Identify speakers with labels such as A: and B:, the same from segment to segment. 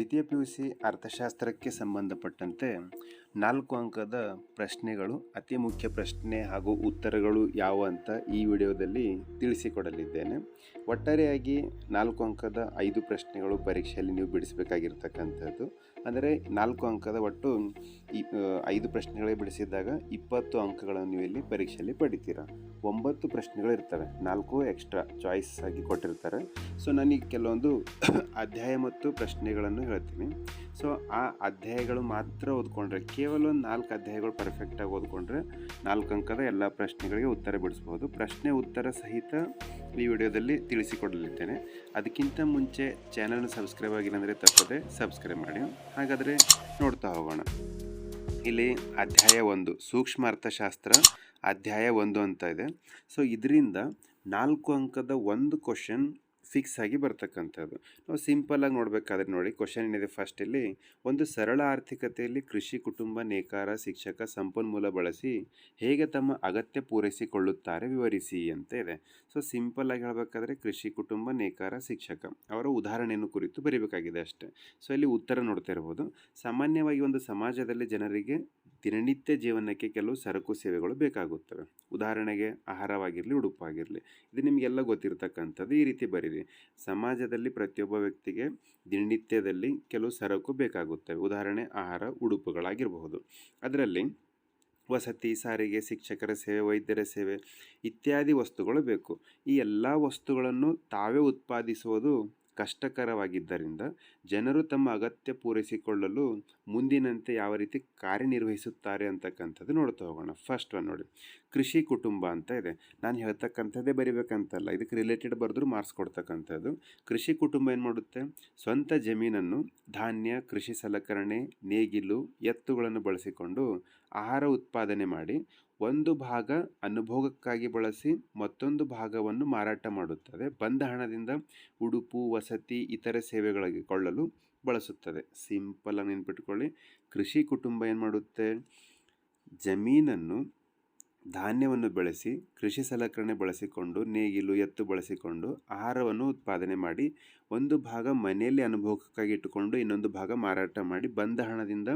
A: ದ್ವಿತೀಯ P U C ಅರ್ಥಶಾಸ್ತ್ರಕ್ಕೆ ಸಂಬಂಧಪಟ್ಟಂತೆ ನಾಲ್ಕು ಅಂಕದ ಪ್ರಶ್ನೆಗಳು, ಅತಿ ಮುಖ್ಯ ಪ್ರಶ್ನೆ ಹಾಗೂ ಉತ್ತರಗಳು ಯಾವ ಅಂತ ಈ ವಿಡಿಯೋದಲ್ಲಿ ತಿಳಿಸಿಕೊಡಲಿದ್ದೇನೆ. ಒಟ್ಟಾರೆಯಾಗಿ ನಾಲ್ಕು ಅಂಕದ ಐದು ಪ್ರಶ್ನೆಗಳು ಪರೀಕ್ಷೆಯಲ್ಲಿ ನೀವು ಬಿಡಿಸಬೇಕಾಗಿರ್ತಕ್ಕಂಥದ್ದು. ಅಂದರೆ ನಾಲ್ಕು ಅಂಕದ ಒಟ್ಟು ಈ ಐದು ಪ್ರಶ್ನೆಗಳೇ ಬಿಡಿಸಿದಾಗ ಇಪ್ಪತ್ತು ಅಂಕಗಳನ್ನು ನೀವು ಇಲ್ಲಿ ಪರೀಕ್ಷೆಯಲ್ಲಿ ಪಡಿತೀರಾ? ಒಂಬತ್ತು ಪ್ರಶ್ನೆಗಳು ಇರ್ತವೆ. ನಾಲ್ಕು ಎಕ್ಸ್ಟ್ರಾ ಚಾಯ್ಸ್ ಆಗಿ ಕೊಟ್ಟಿರ್ತಾರೆ. ಸೊ, ನನಗೆ ಕೆಲವೊಂದು ಅಧ್ಯಾಯ ಮತ್ತು ಪ್ರಶ್ನೆಗಳನ್ನು ಹೇಳ್ತೀನಿ. ಸೊ ಆ ಅಧ್ಯಾಯಗಳು ಮಾತ್ರ ಓದ್ಕೊಂಡ್ರೆ, ಕೇವಲ ಒಂದು ನಾಲ್ಕು ಅಧ್ಯಾಯಗಳು ಪರ್ಫೆಕ್ಟಾಗಿ ಓದ್ಕೊಂಡ್ರೆ ನಾಲ್ಕು ಅಂಕದ ಎಲ್ಲ ಪ್ರಶ್ನೆಗಳಿಗೆ ಉತ್ತರ ಬಿಡಿಸ್ಬೋದು. ಪ್ರಶ್ನೆ ಉತ್ತರ ಸಹಿತ ಈ ವಿಡಿಯೋದಲ್ಲಿ ತಿಳಿಸಿಕೊಡಲಿದ್ದೇನೆ. ಅದಕ್ಕಿಂತ ಮುಂಚೆ ಚಾನಲ್ನ ಸಬ್ಸ್ಕ್ರೈಬ್ ಆಗಿಲ್ಲ ಅಂದರೆ ತಪ್ಪದೆ ಸಬ್ಸ್ಕ್ರೈಬ್ ಮಾಡಿ. ಹಾಗಾದರೆ ನೋಡ್ತಾ ಹೋಗೋಣ. ಇಲ್ಲಿ ಅಧ್ಯಾಯ ಒಂದು ಸೂಕ್ಷ್ಮ ಅರ್ಥಶಾಸ್ತ್ರ ಅಧ್ಯಾಯ ಒಂದು ಅಂತ ಇದೆ. ಸೊ ಇದರಿಂದ ನಾಲ್ಕು ಅಂಕದ ಒಂದು ಕ್ವಶನ್ ಫಿಕ್ಸ್ ಆಗಿ ಬರ್ತಕ್ಕಂಥದ್ದು. ನಾವು ಸಿಂಪಲ್ಲಾಗಿ ನೋಡಬೇಕಾದ್ರೆ ನೋಡಿ ಕ್ವಶನ್ ಏನಿದೆ ಫಸ್ಟ್ ಇಲ್ಲಿ, ಒಂದು ಸರಳ ಆರ್ಥಿಕತೆಯಲ್ಲಿ ಕೃಷಿ ಕುಟುಂಬ, ನೇಕಾರ, ಶಿಕ್ಷಕ ಸಂಪನ್ಮೂಲ ಬಳಸಿ ಹೇಗೆ ತಮ್ಮ ಅಗತ್ಯ ಪೂರೈಸಿಕೊಳ್ಳುತ್ತಾರೆ ವಿವರಿಸಿ ಅಂತ ಇದೆ. ಸೊ ಸಿಂಪಲ್ಲಾಗಿ ಹೇಳಬೇಕಾದ್ರೆ ಕೃಷಿ ಕುಟುಂಬ, ನೇಕಾರ, ಶಿಕ್ಷಕ ಅವರ ಉದಾಹರಣೆಯನ್ನು ಕುರಿತು ಬರೀಬೇಕಾಗಿದೆ ಅಷ್ಟೇ. ಸೊ ಇಲ್ಲಿ ಉತ್ತರ ನೋಡ್ತಾ ಇರ್ಬೋದು. ಸಾಮಾನ್ಯವಾಗಿ ಒಂದು ಸಮಾಜದಲ್ಲಿ ಜನರಿಗೆ ದಿನನಿತ್ಯ ಜೀವನಕ್ಕೆ ಕೆಲವು ಸರಕು ಸೇವೆಗಳು ಬೇಕಾಗುತ್ತವೆ. ಉದಾಹರಣೆಗೆ ಆಹಾರವಾಗಿರಲಿ, ಉಡುಪಾಗಿರಲಿ. ಇದು ನಿಮಗೆಲ್ಲ ಗೊತ್ತಿರತಕ್ಕಂಥದ್ದು ಈ ರೀತಿ ಬರೀರಿ. ಸಮಾಜದಲ್ಲಿ ಪ್ರತಿಯೊಬ್ಬ ವ್ಯಕ್ತಿಗೆ ದಿನನಿತ್ಯದಲ್ಲಿ ಕೆಲವು ಸರಕು ಬೇಕಾಗುತ್ತವೆ. ಉದಾಹರಣೆ, ಆಹಾರ, ಉಡುಪುಗಳಾಗಿರಬಹುದು. ಅದರಲ್ಲಿ ವಸತಿ, ಸಾರಿಗೆ, ಶಿಕ್ಷಕರ ಸೇವೆ, ವೈದ್ಯರ ಸೇವೆ ಇತ್ಯಾದಿ ವಸ್ತುಗಳು ಬೇಕು. ಈ ಎಲ್ಲ ವಸ್ತುಗಳನ್ನು ತಾವೇ ಉತ್ಪಾದಿಸುವುದು ಕಷ್ಟಕರವಾಗಿದ್ದರಿಂದ ಜನರು ತಮ್ಮ ಅಗತ್ಯ ಪೂರೈಸಿಕೊಳ್ಳಲು ಮುಂದಿನಂತೆ ಯಾವ ರೀತಿ ಕಾರ್ಯನಿರ್ವಹಿಸುತ್ತಾರೆ ಅಂತಕ್ಕಂಥದ್ದು ನೋಡ್ತಾ ಹೋಗೋಣ. ಫಸ್ಟ್ ಒನ್ ನೋಡಿ. ಕೃಷಿ ಕುಟುಂಬ ಅಂತ ಇದೆ. ನಾನು ಹೇಳ್ತಕ್ಕಂಥದ್ದೇ ಬರಿಬೇಕಂತಲ್ಲ. ಇದಕ್ಕೆ ರಿಲೇಟೆಡ್ ಬರೆದ್ರು ಮಾರ್ಕ್ಸ್ ಕೊಡ್ತಕ್ಕಂಥದ್ದು. ಕೃಷಿ ಕುಟುಂಬ ಏನು ಮಾಡುತ್ತೆ? ಸ್ವಂತ ಜಮೀನನ್ನು ಧಾನ್ಯ, ಕೃಷಿ ಸಲಕರಣೆ, ನೇಗಿಲು, ಎತ್ತುಗಳನ್ನು ಬಳಸಿಕೊಂಡು ಆಹಾರ ಉತ್ಪಾದನೆ ಮಾಡಿ ಒಂದು ಭಾಗ ಅನುಭೋಗಕ್ಕಾಗಿ ಬಳಸಿ ಮತ್ತೊಂದು ಭಾಗವನ್ನು ಮಾರಾಟ ಮಾಡುತ್ತದೆ. ಬಂದ ಹಣದಿಂದ ಉಡುಪು, ವಸತಿ, ಇತರೆ ಸೇವೆಗಳಿಗೆ ಕೊಳ್ಳಲು ಬಳಸುತ್ತದೆ. ಸಿಂಪಲ್ ಆಗಿ ನೆನ್ಪಿಟ್ಕೊಳ್ಳಿ. ಕೃಷಿ ಕುಟುಂಬ ಏನು ಮಾಡುತ್ತೆ? ಜಮೀನನ್ನು ಧಾನ್ಯವನ್ನು ಬೆಳೆಸಿ, ಕೃಷಿ ಸಲಕರಣೆ ಬಳಸಿಕೊಂಡು, ನೇಗಿಲು, ಎತ್ತು ಬಳಸಿಕೊಂಡು, ಆಹಾರವನ್ನು ಉತ್ಪಾದನೆ ಮಾಡಿ, ಒಂದು ಭಾಗ ಮನೆಯಲ್ಲಿ ಅನುಭವಕ್ಕಾಗಿ ಇಟ್ಟುಕೊಂಡು, ಇನ್ನೊಂದು ಭಾಗ ಮಾರಾಟ ಮಾಡಿ, ಬಂದ ಹಣದಿಂದ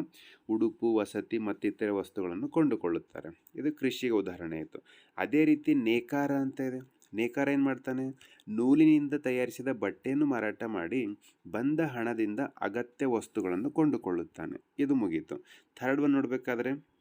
A: ಉಡುಪು, ವಸತಿ ಮತ್ತಿತರ ವಸ್ತುಗಳನ್ನು ಕೊಂಡುಕೊಳ್ಳುತ್ತಾರೆ. ಇದು ಕೃಷಿಗೆ ಉದಾಹರಣೆ ಆಯಿತು. ಅದೇ ರೀತಿ ನೇಕಾರ ಅಂತ ಇದೆ. ನೇಕಾರ ಏನು ಮಾಡ್ತಾನೆ? ನೂಲಿನಿಂದ ತಯಾರಿಸಿದ ಬಟ್ಟೆಯನ್ನು ಮಾರಾಟ ಮಾಡಿ, ಬಂದ ಹಣದಿಂದ ಅಗತ್ಯ ವಸ್ತುಗಳನ್ನು ಕೊಂಡುಕೊಳ್ಳುತ್ತಾನೆ. ಇದು ಮುಗೀತು. ಥರ್ಡ್ ಒನ್ ನೋಡಬೇಕಾದ್ರೆ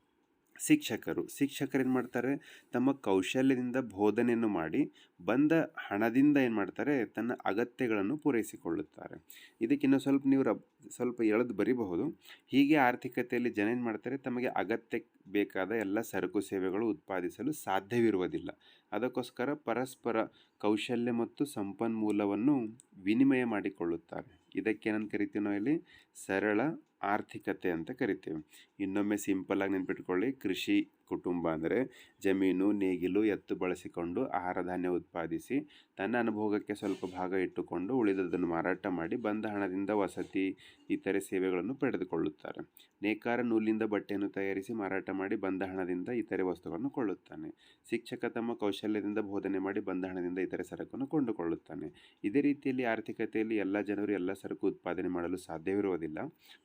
A: ಶಿಕ್ಷಕರು. ಶಿಕ್ಷಕರು ಏನು ಮಾಡ್ತಾರೆ? ತಮ್ಮ ಕೌಶಲ್ಯದಿಂದ ಬೋಧನೆಯನ್ನು ಮಾಡಿ, ಬಂದ ಹಣದಿಂದ ಏನು ಮಾಡ್ತಾರೆ? ತನ್ನ ಅಗತ್ಯಗಳನ್ನು ಪೂರೈಸಿಕೊಳ್ಳುತ್ತಾರೆ. ಇದಕ್ಕಿನ್ನೂ ಸ್ವಲ್ಪ ನೀವು ಸ್ವಲ್ಪ ಎಳೆದು ಬರಿಬಹುದು. ಹೀಗೆ ಆರ್ಥಿಕತೆಯಲ್ಲಿ ಜನ ಏನು ಮಾಡ್ತಾರೆ? ತಮಗೆ ಅಗತ್ಯ ಬೇಕಾದ ಎಲ್ಲ ಸರಕು ಸೇವೆಗಳು ಉತ್ಪಾದಿಸಲು ಸಾಧ್ಯವಿರುವುದಿಲ್ಲ. ಅದಕ್ಕೋಸ್ಕರ ಪರಸ್ಪರ ಕೌಶಲ್ಯ ಮತ್ತು ಸಂಪನ್ಮೂಲವನ್ನು ವಿನಿಮಯ ಮಾಡಿಕೊಳ್ಳುತ್ತಾರೆ. ಇದಕ್ಕೇನಂತ ಕರಿತೀವಿ ನಾವು ಇಲ್ಲಿ? ಸರಳ ಆರ್ಥಿಕತೆ ಅಂತ ಕರಿತೀವಿ. ಇನ್ನೊಮ್ಮೆ ಸಿಂಪಲ್ಲಾಗಿ ನೆನ್ಪಿಟ್ಕೊಳ್ಳಿ ಕೃಷಿ ಕುಟುಂಬ ಅಂದರೆ ಜಮೀನು, ನೇಗಿಲು ಎತ್ತು ಬಳಸಿಕೊಂಡು ಆಹಾರ ಧಾನ್ಯ ಉತ್ಪಾದಿಸಿ, ತನ್ನ ಅನುಭೋಗಕ್ಕೆ ಸ್ವಲ್ಪ ಭಾಗ ಇಟ್ಟುಕೊಂಡು ಉಳಿದದನ್ನು ಮಾರಾಟ ಮಾಡಿ ಬಂದ ಹಣದಿಂದ ವಸತಿ, ಇತರೆ ಸೇವೆಗಳನ್ನು ಪಡೆದುಕೊಳ್ಳುತ್ತಾರೆ. ನೇಕಾರ ನೂಲಿನಿಂದ ಬಟ್ಟೆಯನ್ನು ತಯಾರಿಸಿ ಮಾರಾಟ ಮಾಡಿ ಬಂದ ಹಣದಿಂದ ಇತರೆ ವಸ್ತುಗಳನ್ನು ಕೊಳ್ಳುತ್ತಾನೆ. ಶಿಕ್ಷಕ ತಮ್ಮ ಕೌಶಲ್ಯದಿಂದ ಬೋಧನೆ ಮಾಡಿ ಬಂದ ಹಣದಿಂದ ಇತರೆ ಸರಕನ್ನು ಕೊಂಡುಕೊಳ್ಳುತ್ತಾನೆ. ಇದೇ ರೀತಿಯಲ್ಲಿ ಆರ್ಥಿಕತೆಯಲ್ಲಿ ಎಲ್ಲ ಜನರು ಎಲ್ಲ ಸರಕು ಉತ್ಪಾದನೆ ಮಾಡಲು ಸಾಧ್ಯವಿರುವುದಿಲ್ಲ.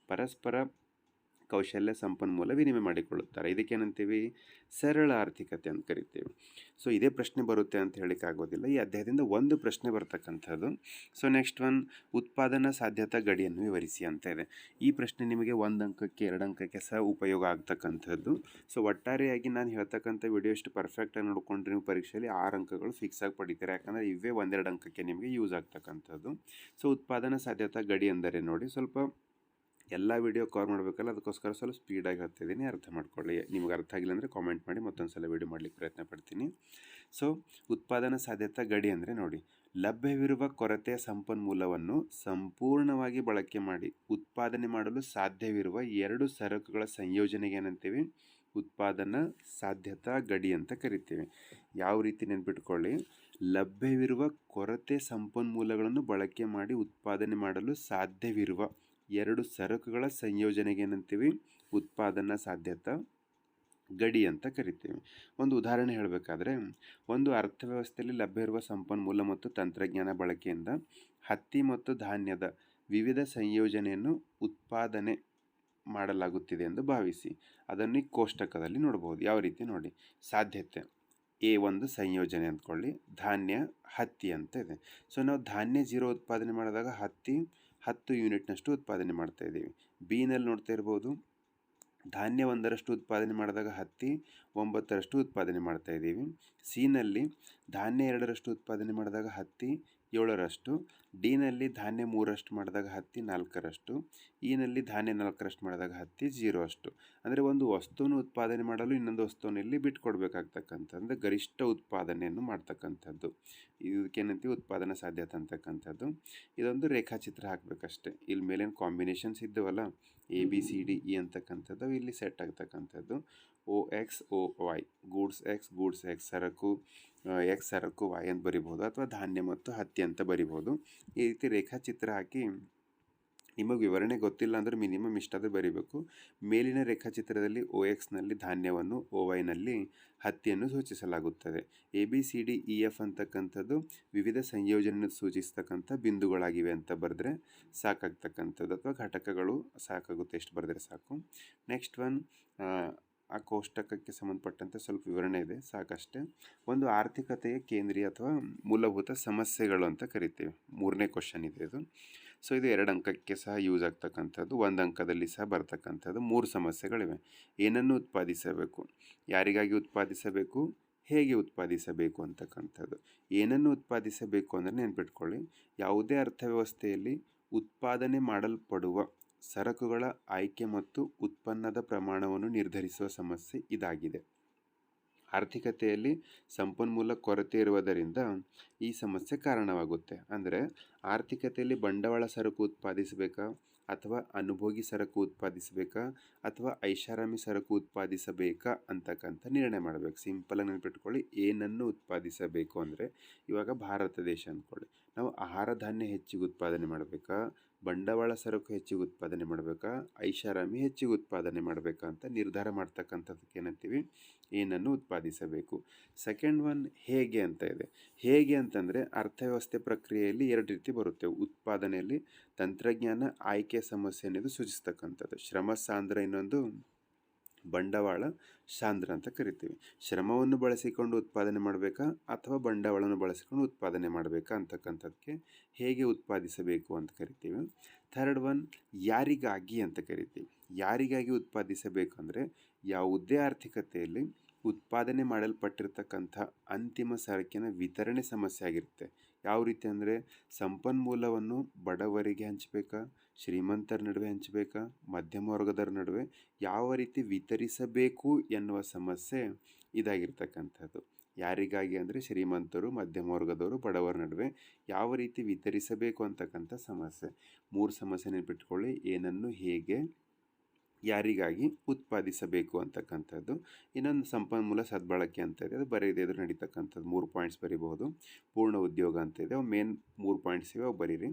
A: ಪರಸ್ಪರ ಕೌಶಲ್ಯ ಸಂಪನ್ಮೂಲ ವಿನಿಮಯ ಮಾಡಿಕೊಳ್ಳುತ್ತಾರೆ. ಇದಕ್ಕೇನಂತೀವಿ ಸರಳ ಆರ್ಥಿಕತೆ ಅಂತ ಕರಿತೀವಿ. ಸೊ ಇದೇ ಪ್ರಶ್ನೆ ಬರುತ್ತೆ ಅಂತ ಹೇಳಿಕ್ಕಾಗೋದಿಲ್ಲ ಈ ಅಧ್ಯಾಯದಿಂದ ಒಂದು ಪ್ರಶ್ನೆ ಬರ್ತಕ್ಕಂಥದ್ದು. ಸೊ ನೆಕ್ಸ್ಟ್ ಒನ್ ಉತ್ಪಾದನಾ ಸಾಧ್ಯತಾ ಗಡಿಯನ್ನು ವಿವರಿಸಿ ಅಂತ ಇದೆ. ಈ ಪ್ರಶ್ನೆ ನಿಮಗೆ ಒಂದು ಅಂಕಕ್ಕೆ, ಎರಡು ಅಂಕಕ್ಕೆ ಸಹ ಉಪಯೋಗ ಆಗ್ತಕ್ಕಂಥದ್ದು. ಸೊ ಒಟ್ಟಾರೆಯಾಗಿ ನಾನು ಹೇಳ್ತಕ್ಕಂಥ ವಿಡಿಯೋ ಎಷ್ಟು ಪರ್ಫೆಕ್ಟಾಗಿ ನೋಡಿಕೊಂಡ್ರೆ ನೀವು ಪರೀಕ್ಷೆಯಲ್ಲಿ ಆರು ಅಂಕಗಳು ಫಿಕ್ಸ್ ಆಗಿ ಪಡಿತೀರಾ. ಯಾಕಂದರೆ ಇವೇ ಒಂದೆರಡು ಅಂಕಕ್ಕೆ ನಿಮಗೆ ಯೂಸ್ ಆಗ್ತಕ್ಕಂಥದ್ದು. ಸೊ ಉತ್ಪಾದನಾ ಸಾಧ್ಯತಾ ಗಡಿ ಅಂದರೆ ನೋಡಿ. ಸ್ವಲ್ಪ ಎಲ್ಲ ವಿಡಿಯೋ ಕವರ್ ಮಾಡಬೇಕಲ್ಲ, ಅದಕ್ಕೋಸ್ಕರ ಸ್ವಲ್ಪ ಸ್ಪೀಡಾಗಿ ಇದ್ದೀನಿ ಅರ್ಥ ಮಾಡ್ಕೊಳ್ಳಿ. ನಿಮ್ಗೆ ಅರ್ಥ ಆಗಿಲ್ಲ ಅಂದರೆ ಕಾಮೆಂಟ್ ಮಾಡಿ ಮತ್ತೊಂದು ಸಲ ವಿಡಿಯೋ ಮಾಡಲಿಕ್ಕೆ ಪ್ರಯತ್ನ ಪಡ್ತೀನಿ. ಸೊ ಉತ್ಪಾದನಾ ಸಾಧ್ಯತಾ ಗಡಿ ಅಂದರೆ ನೋಡಿ, ಲಭ್ಯವಿರುವ ಕೊರತೆಯ ಸಂಪನ್ಮೂಲವನ್ನು ಸಂಪೂರ್ಣವಾಗಿ ಬಳಕೆ ಮಾಡಿ, ಉತ್ಪಾದನೆ ಮಾಡಲು ಸಾಧ್ಯವಿರುವ ಎರಡು ಸರಕುಗಳ ಸಂಯೋಜನೆಗೆ ಏನಂತೀವಿ? ಉತ್ಪಾದನಾ ಸಾಧ್ಯತಾ ಗಡಿ ಅಂತ ಕರಿತೀವಿ. ಯಾವ ರೀತಿ ನೆನ್ಪಿಟ್ಕೊಳ್ಳಿ? ಲಭ್ಯವಿರುವ ಕೊರತೆ ಸಂಪನ್ಮೂಲಗಳನ್ನು ಬಳಕೆ ಮಾಡಿ ಉತ್ಪಾದನೆ ಮಾಡಲು ಸಾಧ್ಯವಿರುವ ಎರಡು ಸರಕುಗಳ ಸಂಯೋಜನೆಗೆ ಏನಂತೀವಿ? ಉತ್ಪಾದನಾ ಸಾಧ್ಯತೆ ಗಡಿ ಅಂತ ಕರಿತೀವಿ. ಒಂದು ಉದಾಹರಣೆ ಹೇಳಬೇಕಾದ್ರೆ, ಒಂದು ಅರ್ಥವ್ಯವಸ್ಥೆಯಲ್ಲಿ ಲಭ್ಯ ಇರುವ ಸಂಪನ್ಮೂಲ ಮತ್ತು ತಂತ್ರಜ್ಞಾನ ಬಳಕೆಯಿಂದ ಹತ್ತಿ ಮತ್ತು ಧಾನ್ಯದ ವಿವಿಧ ಸಂಯೋಜನೆಯನ್ನು ಉತ್ಪಾದನೆ ಮಾಡಲಾಗುತ್ತಿದೆ ಎಂದು ಭಾವಿಸಿ. ಅದನ್ನು ಕೋಷ್ಟಕದಲ್ಲಿ ನೋಡ್ಬೋದು. ಯಾವ ರೀತಿ ನೋಡಿ? ಸಾಧ್ಯತೆ. ಎ ಒಂದು ಸಂಯೋಜನೆ ಅಂದ್ಕೊಳ್ಳಿ. ಧಾನ್ಯ ಹತ್ತಿ ಅಂತ ಇದೆ. ಸೊ, ನಾವು ಧಾನ್ಯ ಜೀರೋ ಉತ್ಪಾದನೆ ಮಾಡಿದಾಗ ಹತ್ತಿ ಹತ್ತು ಯೂನಿಟ್ನಷ್ಟು ಉತ್ಪಾದನೆ ಮಾಡ್ತಾ ಇದ್ದೀವಿ. ಬಿನಲ್ಲಿ ನೋಡ್ತಾ ಇರ್ಬೋದು ಧಾನ್ಯ ಒಂದರಷ್ಟು ಉತ್ಪಾದನೆ ಮಾಡಿದಾಗ ಹತ್ತಿ ಒಂಬತ್ತರಷ್ಟು ಉತ್ಪಾದನೆ ಮಾಡ್ತಾ ಇದ್ದೀವಿ. ಸಿನಲ್ಲಿ ಧಾನ್ಯ ಎರಡರಷ್ಟು ಉತ್ಪಾದನೆ ಮಾಡಿದಾಗ ಹತ್ತಿ ಏಳರಷ್ಟು, ಡಿನಲ್ಲಿ ಧಾನ್ಯ ಮೂರಷ್ಟು ಮಾಡಿದಾಗ ಹತ್ತಿ ನಾಲ್ಕರಷ್ಟು, ಇನಲ್ಲಿ ಧಾನ್ಯ ನಾಲ್ಕರಷ್ಟು ಮಾಡಿದಾಗ ಹತ್ತಿ ಜೀರೋ ಅಷ್ಟು ಅಂದರೆ ಒಂದು ವಸ್ತುವನ್ನು ಉತ್ಪಾದನೆ ಮಾಡಲು ಇನ್ನೊಂದು ವಸ್ತುವನ್ನು ಇಲ್ಲಿ ಬಿಟ್ಕೊಡ್ಬೇಕಾಗ್ತಕ್ಕಂಥದ್ದು ಗರಿಷ್ಠ ಉತ್ಪಾದನೆಯನ್ನು ಮಾಡ್ತಕ್ಕಂಥದ್ದು. ಇದಕ್ಕೇನಂತೀವಿ ಉತ್ಪಾದನಾ ಸಾಧ್ಯತೆ ಅಂತಕ್ಕಂಥದ್ದು. ಇದೊಂದು ರೇಖಾಚಿತ್ರ ಹಾಕಬೇಕಷ್ಟೆ. ಇಲ್ಲಿ ಮೇಲೇನು combinations ಇದ್ದವಲ್ಲ A B C D E ಅಂತಕ್ಕಂಥದ್ದು ಇಲ್ಲಿ ಸೆಟ್ ಆಗ್ತಕ್ಕಂಥದ್ದು. O X O Y goods X goods X ಸರಕು ಎಕ್ಸ್ ಸರಕು ವೈ ಅಂತ ಬರಿಬೋದು ಅಥವಾ ಧಾನ್ಯ ಮತ್ತು ಹತ್ತಿ ಅಂತ ಬರಿಬೋದು. ಈ ರೀತಿ ರೇಖಾಚಿತ್ರ ಹಾಕಿ ನಿಮಗೆ ವಿವರಣೆ ಗೊತ್ತಿಲ್ಲ ಅಂದರೆ ಮಿನಿಮಮ್ ಇಷ್ಟಾದರೂ ಬರಿಬೇಕು. ಮೇಲಿನ ರೇಖಾಚಿತ್ರದಲ್ಲಿ ಓ ಎಕ್ಸ್ನಲ್ಲಿ ಧಾನ್ಯವನ್ನು ಒ ವೈನಲ್ಲಿ ಹತ್ತಿಯನ್ನು ಸೂಚಿಸಲಾಗುತ್ತದೆ. A B C D E F ಅಂತಕ್ಕಂಥದ್ದು ವಿವಿಧ ಸಂಯೋಜನೆಯನ್ನು ಸೂಚಿಸ್ತಕ್ಕಂಥ ಬಿಂದುಗಳಾಗಿವೆ ಅಂತ ಬರೆದ್ರೆ ಸಾಕಾಗ್ತಕ್ಕಂಥದ್ದು ಅಥವಾ ಘಟಕಗಳು ಸಾಕಾಗುತ್ತೆ ಎಷ್ಟು ಬರೆದ್ರೆ ಸಾಕು. ನೆಕ್ಸ್ಟ್ ಒನ್ ಆ ಕೋಷ್ಟಕಕ್ಕೆ ಸಂಬಂಧಪಟ್ಟಂತೆ ಸ್ವಲ್ಪ ವಿವರಣೆ ಇದೆ, ಸಾಕಷ್ಟೇ. ಒಂದು ಆರ್ಥಿಕತೆಯ ಕೇಂದ್ರೀಯ ಅಥವಾ ಮೂಲಭೂತ ಸಮಸ್ಯೆಗಳು ಅಂತ ಕರಿತೀವಿ. ಮೂರನೇ ಕ್ವಶನ್ ಇದೆ ಇದು. ಸೊ, ಇದು ಎರಡು ಅಂಕಕ್ಕೆ ಸಹ ಯೂಸ್ ಆಗ್ತಕ್ಕಂಥದ್ದು. ಒಂದು ಅಂಕದಲ್ಲಿ ಸಹ ಬರ್ತಕ್ಕಂಥದ್ದು. ಮೂರು ಸಮಸ್ಯೆಗಳಿವೆ. ಏನನ್ನು ಉತ್ಪಾದಿಸಬೇಕು? ಯಾರಿಗಾಗಿ ಉತ್ಪಾದಿಸಬೇಕು? ಹೇಗೆ ಉತ್ಪಾದಿಸಬೇಕು ಅಂತಕ್ಕಂಥದ್ದು. ಏನನ್ನು ಉತ್ಪಾದಿಸಬೇಕು ಅಂದರೆ ನೆನ್ಪಿಟ್ಕೊಳ್ಳಿ. ಯಾವುದೇ ಅರ್ಥವ್ಯವಸ್ಥೆಯಲ್ಲಿ ಉತ್ಪಾದನೆ ಮಾಡಲ್ಪಡುವ ಸರಕುಗಳ ಆಯ್ಕೆ ಮತ್ತು ಉತ್ಪನ್ನದ ಪ್ರಮಾಣವನ್ನು ನಿರ್ಧರಿಸುವ ಸಮಸ್ಯೆ ಇದಾಗಿದೆ. ಆರ್ಥಿಕತೆಯಲ್ಲಿ ಸಂಪನ್ಮೂಲ ಕೊರತೆ ಇರುವುದರಿಂದ ಈ ಸಮಸ್ಯೆ ಕಾರಣವಾಗುತ್ತೆ. ಅಂದರೆ ಆರ್ಥಿಕತೆಯಲ್ಲಿ ಬಂಡವಾಳ ಸರಕು ಉತ್ಪಾದಿಸಬೇಕಾ? ಅಥವಾ ಅನುಭೋಗಿ ಸರಕು ಉತ್ಪಾದಿಸಬೇಕಾ? ಅಥವಾ ಐಷಾರಾಮಿ ಸರಕು ಉತ್ಪಾದಿಸಬೇಕಾ? ಅಂತಕ್ಕಂಥ ನಿರ್ಣಯ ಮಾಡಬೇಕು. ಸಿಂಪಲಾಗಿ ನೆನಪಿಟ್ಕೊಳ್ಳಿ, ಏನನ್ನು ಉತ್ಪಾದಿಸಬೇಕು ಅಂದರೆ ಇವಾಗ ಭಾರತ ದೇಶ ಅಂದ್ಕೊಳ್ಳಿ. ನಾವು ಆಹಾರ ಧಾನ್ಯ ಹೆಚ್ಚಿಗೆ ಉತ್ಪಾದನೆ ಮಾಡಬೇಕಾ? ಬಂಡವಾಳ ಸರಕು ಹೆಚ್ಚಿಗೆ ಉತ್ಪಾದನೆ ಮಾಡಬೇಕಾ? ಐಷಾರಾಮಿ ಹೆಚ್ಚಿಗೆ ಉತ್ಪಾದನೆ ಮಾಡಬೇಕಾ ಅಂತ ನಿರ್ಧಾರ ಮಾಡ್ತಕ್ಕಂಥದ್ದಕ್ಕೆ ಏನಂತೀವಿ? ಏನನ್ನು ಉತ್ಪಾದಿಸಬೇಕು. ಸೆಕೆಂಡ್ ಒನ್ ಹೇಗೆ ಅಂತ ಇದೆ. ಹೇಗೆ ಅಂತಂದರೆ ಅರ್ಥವ್ಯವಸ್ಥೆ ಪ್ರಕ್ರಿಯೆಯಲ್ಲಿ ಎರಡು ರೀತಿ ಬರುತ್ತೆ. ಉತ್ಪಾದನೆಯಲ್ಲಿ ತಂತ್ರಜ್ಞಾನ, ಆಯ್ಕೆ ಸಮಸ್ಯೆ ಅನ್ನೋದು ಸೂಚಿಸ್ತಕ್ಕಂಥದ್ದು. ಶ್ರಮ, ಸಾಂದ್ರ ಇನ್ನೊಂದು ಬಂಡವಾಳ, ಸಾಂದ್ರ ಅಂತ ಕರಿತೀವಿ. ಶ್ರಮವನ್ನು ಬಳಸಿಕೊಂಡು ಉತ್ಪಾದನೆ ಮಾಡಬೇಕಾ ಅಥವಾ ಬಂಡವಾಳವನ್ನು ಬಳಸಿಕೊಂಡು ಉತ್ಪಾದನೆ ಮಾಡಬೇಕಾ ಅಂತಕ್ಕಂಥದ್ದಕ್ಕೆ ಹೇಗೆ ಉತ್ಪಾದಿಸಬೇಕು ಅಂತ ಕರಿತೀವಿ. ಥರ್ಡ್ ಒನ್ ಯಾರಿಗಾಗಿ ಅಂತ ಕರಿತೀವಿ. ಯಾರಿಗಾಗಿ ಉತ್ಪಾದಿಸಬೇಕಂದರೆ ಯಾವುದೇ ಆರ್ಥಿಕತೆಯಲ್ಲಿ ಉತ್ಪಾದನೆ ಮಾಡಲ್ಪಟ್ಟಿರ್ತಕ್ಕಂಥ ಅಂತಿಮ ಸರಕಿನ ವಿತರಣೆ ಸಮಸ್ಯೆ ಆಗಿರುತ್ತೆ. ಯಾವ ರೀತಿ ಅಂದರೆ ಸಂಪನ್ಮೂಲವನ್ನು ಬಡವರಿಗೆ ಹಂಚಬೇಕಾ, ಶ್ರೀಮಂತರ ನಡುವೆ ಹಂಚಬೇಕಾ, ಮಧ್ಯಮ ವರ್ಗದರ ನಡುವೆ ಯಾವ ರೀತಿ ವಿತರಿಸಬೇಕು ಎನ್ನುವ ಸಮಸ್ಯೆ ಇದಾಗಿರ್ತಕ್ಕಂಥದ್ದು. ಯಾರಿಗಾಗಿ ಅಂದರೆ ಶ್ರೀಮಂತರು, ಮಧ್ಯಮ ವರ್ಗದವರು, ಬಡವರ ನಡುವೆ ಯಾವ ರೀತಿ ವಿತರಿಸಬೇಕು ಅಂತಕ್ಕಂಥ ಸಮಸ್ಯೆ. ಮೂರು ಸಮಸ್ಯೆ ನೆನಪಿಟ್ಕೊಳ್ಳಿ ಏನನ್ನು, ಹೇಗೆ ಯಾರಿಗಾಗಿ ಉತ್ಪಾದಿಸಬೇಕು ಅಂತಕ್ಕಂಥದ್ದು. ಇನ್ನೊಂದು ಸಂಪನ್ಮೂಲ ಸದ್ಬಳಕೆ ಅಂತ ಇದೆ. ಅದು ಬರೀದೆ ಎದುರು ನಡೀತಕ್ಕಂಥದ್ದು. ಮೂರು ಪಾಯಿಂಟ್ಸ್ ಬರಿಬಹುದು. ಪೂರ್ಣ ಉದ್ಯೋಗ ಅಂತ ಇದೆ. ಅವು ಮೇನ್ ಮೂರು ಪಾಯಿಂಟ್ಸ್ ಇವೆ. ಅವು ಬರೀರಿ.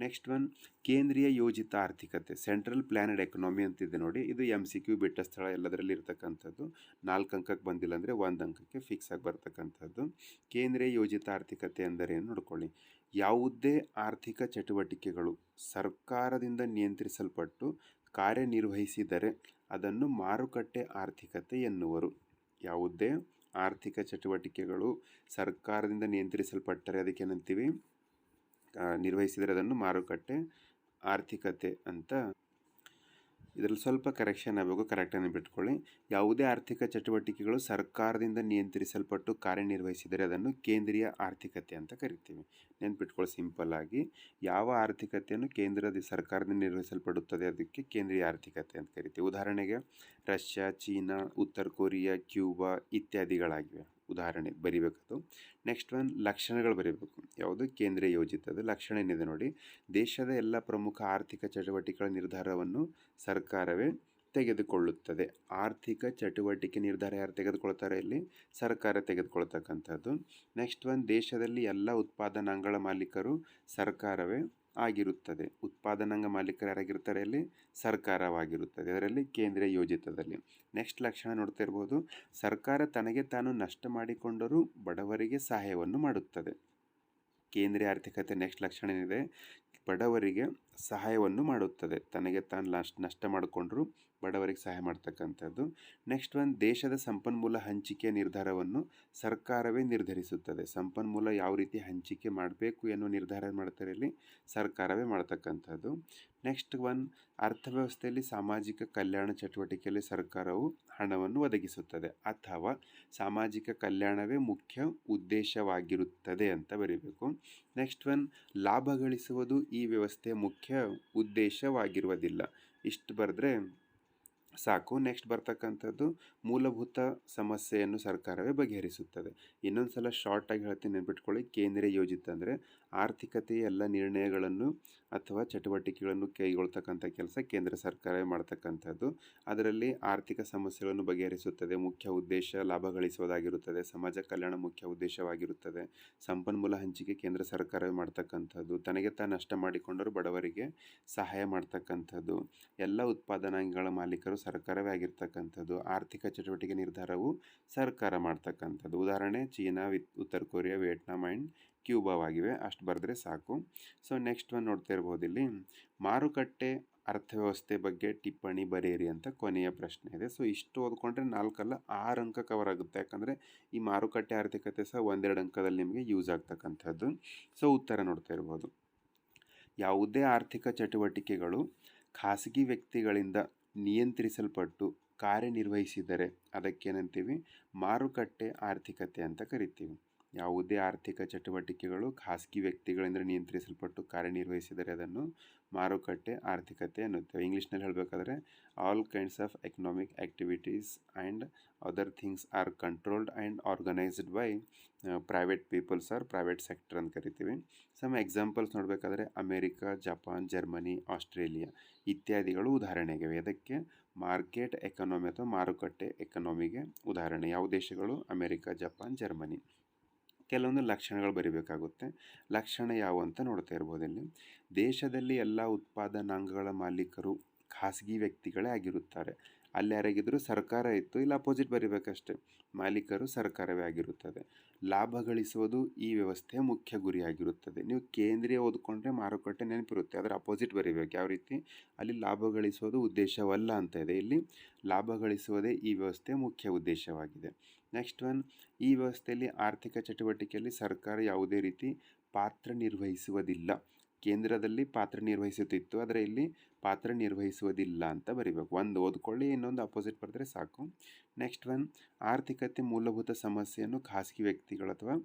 A: ನೆಕ್ಸ್ಟ್ ಒನ್ ಕೇಂದ್ರೀಯ ಯೋಜಿತ ಆರ್ಥಿಕತೆ. ಸೆಂಟ್ರಲ್ ಪ್ಲ್ಯಾನೆಡ್ ಎಕನಾಮಿ ಅಂತಿದೆ ನೋಡಿ. ಇದು ಎಂ ಸಿ ಕ್ಯೂ ಬಿಟ್ಟ ಸ್ಥಳ ಎಲ್ಲದರಲ್ಲಿ ಇರತಕ್ಕಂಥದ್ದು. ನಾಲ್ಕು ಅಂಕಕ್ಕೆ ಬಂದಿಲ್ಲ ಅಂದರೆ ಒಂದು ಅಂಕಕ್ಕೆ ಫಿಕ್ಸ್ ಆಗಿ ಬರ್ತಕ್ಕಂಥದ್ದು. ಕೇಂದ್ರೀಯ ಯೋಜಿತ ಆರ್ಥಿಕತೆ ಅಂದರೆ ಏನು ನೋಡ್ಕೊಳ್ಳಿ. ಯಾವುದೇ ಆರ್ಥಿಕ ಚಟುವಟಿಕೆಗಳು ಸರ್ಕಾರದಿಂದ ನಿಯಂತ್ರಿಸಲ್ಪಟ್ಟು ಕಾರ್ಯನಿರ್ವಹಿಸಿದರೆ ಅದನ್ನು ಮಾರುಕಟ್ಟೆ ಆರ್ಥಿಕತೆ ಎನ್ನುವರು. ಯಾವುದೇ ಆರ್ಥಿಕ ಚಟುವಟಿಕೆಗಳು ಸರ್ಕಾರದಿಂದ ನಿಯಂತ್ರಿಸಲ್ಪಟ್ಟರೆ ಅದಕ್ಕೆ ಏನಂತೀವಿ? ನಿರ್ವಹಿಸಿದರೆ ಅದನ್ನು ಮಾರುಕಟ್ಟೆ ಆರ್ಥಿಕತೆ ಅಂತ ಇದರಲ್ಲಿ ಸ್ವಲ್ಪ ಕರೆಕ್ಷನ್ ಆಗಬೇಕು ಕರೆಕ್ಟಾಗಿ ಬಿಟ್ಕೊಳ್ಳಿ. ಯಾವುದೇ ಆರ್ಥಿಕ ಚಟುವಟಿಕೆಗಳು ಸರ್ಕಾರದಿಂದ ನಿಯಂತ್ರಿಸಲ್ಪಟ್ಟು ಕಾರ್ಯನಿರ್ವಹಿಸಿದರೆ ಅದನ್ನು ಕೇಂದ್ರೀಯ ಆರ್ಥಿಕತೆ ಅಂತ ಕರಿತೀವಿ. ನೆನ್ಪಿಟ್ಕೊಳ್ಳಿ ಸಿಂಪಲ್ ಆಗಿ. ಯಾವ ಆರ್ಥಿಕತೆಯನ್ನು ಕೇಂದ್ರದ ಸರ್ಕಾರದಿಂದ ನಿರ್ವಹಿಸಲ್ಪಡುತ್ತದೆ ಅದಕ್ಕೆ ಕೇಂದ್ರೀಯ ಆರ್ಥಿಕತೆ ಅಂತ ಕರಿತೀವಿ. ಉದಾಹರಣೆಗೆ ರಷ್ಯಾ, ಚೀನಾ, ಉತ್ತರ ಕೊರಿಯಾ, ಕ್ಯೂಬಾ ಇತ್ಯಾದಿಗಳಾಗಿವೆ. ಉದಾಹರಣೆ ಬರಿಬೇಕದು. ನೆಕ್ಸ್ಟ್ ಒನ್ ಲಕ್ಷಣಗಳು ಬರೀಬೇಕು. ಯಾವುದು? ಕೇಂದ್ರೀಯ ಅದು ಲಕ್ಷಣ ಏನಿದೆ ನೋಡಿ. ದೇಶದ ಎಲ್ಲ ಪ್ರಮುಖ ಆರ್ಥಿಕ ಚಟುವಟಿಕೆಗಳ ನಿರ್ಧಾರವನ್ನು ಸರ್ಕಾರವೇ ತೆಗೆದುಕೊಳ್ಳುತ್ತದೆ. ಆರ್ಥಿಕ ಚಟುವಟಿಕೆ ನಿರ್ಧಾರ ಯಾರು ತೆಗೆದುಕೊಳ್ತಾರೆ ಇಲ್ಲಿ? ಸರ್ಕಾರ ತೆಗೆದುಕೊಳ್ತಕ್ಕಂಥದ್ದು. ನೆಕ್ಸ್ಟ್ ಒನ್ ದೇಶದಲ್ಲಿ ಎಲ್ಲ ಉತ್ಪಾದನಾಂಗಗಳ ಮಾಲೀಕರು ಸರ್ಕಾರವೇ ಆಗಿರುತ್ತದೆ. ಉತ್ಪಾದನಾಂಗ ಮಾಲೀಕರು ಯಾರಾಗಿರ್ತಾರೆ ಅಲ್ಲಿ? ಸರ್ಕಾರವಾಗಿರುತ್ತದೆ. ಅದರಲ್ಲಿ ಕೇಂದ್ರೀಯ ಯೋಜಿತದಲ್ಲಿ. ನೆಕ್ಸ್ಟ್ ಲಕ್ಷಣ ನೋಡ್ತಾ ಇರ್ಬೋದು. ಸರ್ಕಾರ ತನಗೆ ತಾನು ನಷ್ಟ ಮಾಡಿಕೊಂಡರೂ ಬಡವರಿಗೆ ಸಹಾಯವನ್ನು ಮಾಡುತ್ತದೆ. ಕೇಂದ್ರೀಯ ಆರ್ಥಿಕತೆ ನೆಕ್ಸ್ಟ್ ಲಕ್ಷಣ ಏನಿದೆ? ಬಡವರಿಗೆ ಸಹಾಯವನ್ನು ಮಾಡುತ್ತದೆ. ತನಗೆ ತಾನು ಲಾಸ್ಟ್ ನಷ್ಟ ಮಾಡಿಕೊಂಡ್ರು ಬಡವರಿಗೆ ಸಹಾಯ ಮಾಡ್ತಕ್ಕಂಥದ್ದು. ನೆಕ್ಸ್ಟ್ ಒನ್ ದೇಶದ ಸಂಪನ್ಮೂಲ ಹಂಚಿಕೆ ನಿರ್ಧಾರವನ್ನು ಸರ್ಕಾರವೇ ನಿರ್ಧರಿಸುತ್ತದೆ. ಸಂಪನ್ಮೂಲ ಯಾವ ರೀತಿ ಹಂಚಿಕೆ ಮಾಡಬೇಕು ಎನ್ನುವ ನಿರ್ಧಾರ ಮಾಡ್ತಾರೆ ಇಲ್ಲಿ ಸರ್ಕಾರವೇ ಮಾಡ್ತಕ್ಕಂಥದ್ದು. ನೆಕ್ಸ್ಟ್ ಒನ್ ಅರ್ಥವ್ಯವಸ್ಥೆಯಲ್ಲಿ ಸಾಮಾಜಿಕ ಕಲ್ಯಾಣ ಚಟುವಟಿಕೆಯಲ್ಲಿ ಸರ್ಕಾರವು ಹಣವನ್ನು ಒದಗಿಸುತ್ತದೆ ಅಥವಾ ಸಾಮಾಜಿಕ ಕಲ್ಯಾಣವೇ ಮುಖ್ಯ ಉದ್ದೇಶವಾಗಿರುತ್ತದೆ ಅಂತ ಬರೀಬೇಕು. ನೆಕ್ಸ್ಟ್ ಒನ್ ಲಾಭ ಗಳಿಸುವುದು ಈ ವ್ಯವಸ್ಥೆಯ ಮುಖ್ಯ ಉದ್ದೇಶವಾಗಿರುವುದಿಲ್ಲ. ಇಷ್ಟು ಬರೆದ್ರೆ ಸಾಕು ನೆಕ್ಸ್ಟ್ ಬರ್ತಕ್ಕಂಥದ್ದು ಮೂಲಭೂತ ಸಮಸ್ಯೆಯನ್ನು ಸರ್ಕಾರವೇ ಬಗೆಹರಿಸುತ್ತದೆ. ಇನ್ನೊಂದು ಸಲ ಶಾರ್ಟಾಗಿ ಹೇಳ್ತೀನಿ, ನೆನ್ಪಿಟ್ಕೊಳ್ಳಿ. ಕೇಂದ್ರೀಯ ಯೋಜಿತ ಅಂದರೆ ಆರ್ಥಿಕತೆಯ ಎಲ್ಲ ನಿರ್ಣಯಗಳನ್ನು ಅಥವಾ ಚಟುವಟಿಕೆಗಳನ್ನು ಕೈಗೊಳ್ತಕ್ಕಂಥ ಕೆಲಸ ಕೇಂದ್ರ ಸರ್ಕಾರವೇ ಮಾಡ್ತಕ್ಕಂಥದ್ದು. ಅದರಲ್ಲಿ ಆರ್ಥಿಕ ಸಮಸ್ಯೆಗಳನ್ನು ಬಗೆಹರಿಸುತ್ತದೆ. ಮುಖ್ಯ ಉದ್ದೇಶ ಲಾಭ ಗಳಿಸುವುದಾಗಿರುತ್ತದೆ. ಸಮಾಜ ಕಲ್ಯಾಣ ಮುಖ್ಯ ಉದ್ದೇಶವಾಗಿರುತ್ತದೆ. ಸಂಪನ್ಮೂಲ ಹಂಚಿಕೆ ಕೇಂದ್ರ ಸರ್ಕಾರವೇ ಮಾಡ್ತಕ್ಕಂಥದ್ದು. ತನಗೆ ತಾನು ನಷ್ಟ ಮಾಡಿಕೊಂಡರು ಬಡವರಿಗೆ ಸಹಾಯ ಮಾಡ್ತಕ್ಕಂಥದ್ದು. ಎಲ್ಲ ಉತ್ಪಾದನಾಂಗಗಳ ಮಾಲೀಕರು ಸರ್ಕಾರವೇ ಆಗಿರ್ತಕ್ಕಂಥದ್ದು. ಆರ್ಥಿಕ ಚಟುವಟಿಕೆ ನಿರ್ಧಾರವು ಸರ್ಕಾರ ಮಾಡ್ತಕ್ಕಂಥದ್ದು. ಉದಾಹರಣೆ, ಚೀನಾ ಉತ್ತರ ಕೊರಿಯಾ, ವಿಯೆಟ್ನಾಂ ಆ್ಯಂಡ್ ಕ್ಯೂಬಾವಾಗಿವೆ ಅಷ್ಟು ಬರೆದ್ರೆ ಸಾಕು. ಸೊ ನೆಕ್ಸ್ಟ್ ಒನ್ ನೋಡ್ತಾ ಇರ್ಬೋದು ಇಲ್ಲಿ. ಮಾರುಕಟ್ಟೆ ಅರ್ಥವ್ಯವಸ್ಥೆ ಬಗ್ಗೆ ಟಿಪ್ಪಣಿ ಬರೆಯಿರಿ ಅಂತ ಕೊನೆಯ ಪ್ರಶ್ನೆ ಇದೆ. ಸೊ ಇಷ್ಟು ಓದ್ಕೊಂಡ್ರೆ ನಾಲ್ಕಲ್ಲ ಆರು ಅಂಕ ಕವರ್ ಆಗುತ್ತೆ. ಯಾಕಂದರೆ ಈ ಮಾರುಕಟ್ಟೆ ಆರ್ಥಿಕತೆ ಸಹ ಒಂದೆರಡು ಅಂಕದಲ್ಲಿ ನಿಮಗೆ ಯೂಸ್ ಆಗ್ತಕ್ಕಂಥದ್ದು. ಸೊ ಉತ್ತರ ನೋಡ್ತಾ ಇರ್ಬೋದು. ಯಾವುದೇ ಆರ್ಥಿಕ ಚಟುವಟಿಕೆಗಳು ಖಾಸಗಿ ವ್ಯಕ್ತಿಗಳಿಂದ ನಿಯಂತ್ರಿಸಲ್ಪಟ್ಟು ಕಾರ್ಯನಿರ್ವಹಿಸಿದರೆ ಅದಕ್ಕೇನಂತೀವಿ ಮಾರುಕಟ್ಟೆ ಆರ್ಥಿಕತೆ ಅಂತ ಕರಿತೀವಿ. ಯಾವುದೇ ಆರ್ಥಿಕ ಚಟುವಟಿಕೆಗಳು ಖಾಸಗಿ ವ್ಯಕ್ತಿಗಳಿಂದ ನಿಯಂತ್ರಿಸಲ್ಪಟ್ಟು ಕಾರ್ಯನಿರ್ವಹಿಸಿದರೆ ಅದನ್ನು ಮಾರುಕಟ್ಟೆ ಆರ್ಥಿಕತೆ ಅನ್ನುತ್ತೇವೆ ಇಂಗ್ಲೀಷ್ನಲ್ಲಿ ಹೇಳಬೇಕಾದ್ರೆ all kinds of economic activities and other things are controlled and organised by private peoples are private sector ಅಂತ ಕರಿತೀವಿ. ಸಮ್ ಎಕ್ಸಾಂಪಲ್ಸ್ ನೋಡಬೇಕಾದ್ರೆ, ಅಮೇರಿಕಾ, ಜಪಾನ್, ಜರ್ಮನಿ, ಆಸ್ಟ್ರೇಲಿಯಾ ಇತ್ಯಾದಿಗಳು ಉದಾಹರಣೆಗೆ. ಅದಕ್ಕೆ ಮಾರ್ಕೆಟ್ ಎಕನಾಮಿ ಅಥವಾ ಮಾರುಕಟ್ಟೆ ಎಕನಾಮಿಗೆ ಉದಾಹರಣೆ. ಯಾವ ದೇಶಗಳು? America, Japan, Germany. ಕೆಲವೊಂದು ಲಕ್ಷಣಗಳು ಬರಿಬೇಕಾಗುತ್ತೆ. ಲಕ್ಷಣ ಯಾವು ಅಂತ ನೋಡ್ತಾ ಇರ್ಬೋದು ಇಲ್ಲಿ. ದೇಶದಲ್ಲಿ ಎಲ್ಲ ಉತ್ಪಾದನಾಂಗಗಳ ಮಾಲೀಕರು ಖಾಸಗಿ ವ್ಯಕ್ತಿಗಳೇ ಆಗಿರುತ್ತಾರೆ. ಅಲ್ಲಿ ಯಾರಾಗಿದ್ದರೂ ಸರ್ಕಾರ ಇತ್ತು, ಇಲ್ಲ ಅಪೋಸಿಟ್ ಬರಿಬೇಕಷ್ಟೆ. ಮಾಲೀಕರು ಸರ್ಕಾರವೇ ಆಗಿರುತ್ತದೆ. ಲಾಭ ಗಳಿಸುವುದು ಈ ವ್ಯವಸ್ಥೆಯ ಮುಖ್ಯ ಗುರಿಯಾಗಿರುತ್ತದೆ. ನೀವು ಕೇಂದ್ರೀಯ ಓದ್ಕೊಂಡ್ರೆ ಮಾರುಕಟ್ಟೆ ನೆನಪಿರುತ್ತೆ. ಅದರ ಅಪೋಸಿಟ್ ಬರೀಬೇಕು. ಯಾವ ರೀತಿ? ಅಲ್ಲಿ ಲಾಭ ಗಳಿಸೋದು ಉದ್ದೇಶವಲ್ಲ ಅಂತ ಇದೆ. ಇಲ್ಲಿ ಲಾಭ ಗಳಿಸುವುದೇ ಈ ವ್ಯವಸ್ಥೆಯ ಮುಖ್ಯ ಉದ್ದೇಶವಾಗಿದೆ. ನೆಕ್ಸ್ಟ್ ಒನ್ ಈ ವ್ಯವಸ್ಥೆಯಲ್ಲಿ ಆರ್ಥಿಕ ಚಟುವಟಿಕೆಯಲ್ಲಿ ಸರ್ಕಾರ ಯಾವುದೇ ರೀತಿ ಪಾತ್ರ ನಿರ್ವಹಿಸುವುದಿಲ್ಲ. ಕೇಂದ್ರದಲ್ಲಿ ಪಾತ್ರ ನಿರ್ವಹಿಸುತ್ತಿತ್ತು. ಆದರೆ ಇಲ್ಲಿ ಪಾತ್ರ ನಿರ್ವಹಿಸುವುದಿಲ್ಲ ಅಂತ ಬರಿಬೇಕು. ಒಂದು ಓದ್ಕೊಳ್ಳಿ, ಇನ್ನೊಂದು ಅಪೋಸಿಟ್ ಬರೆದ್ರೆ ಸಾಕು. ನೆಕ್ಸ್ಟ್ ಒನ್ ಆರ್ಥಿಕತೆ ಮೂಲಭೂತ ಸಮಸ್ಯೆಯನ್ನು ಖಾಸಗಿ ವ್ಯಕ್ತಿಗಳು ಅಥವಾ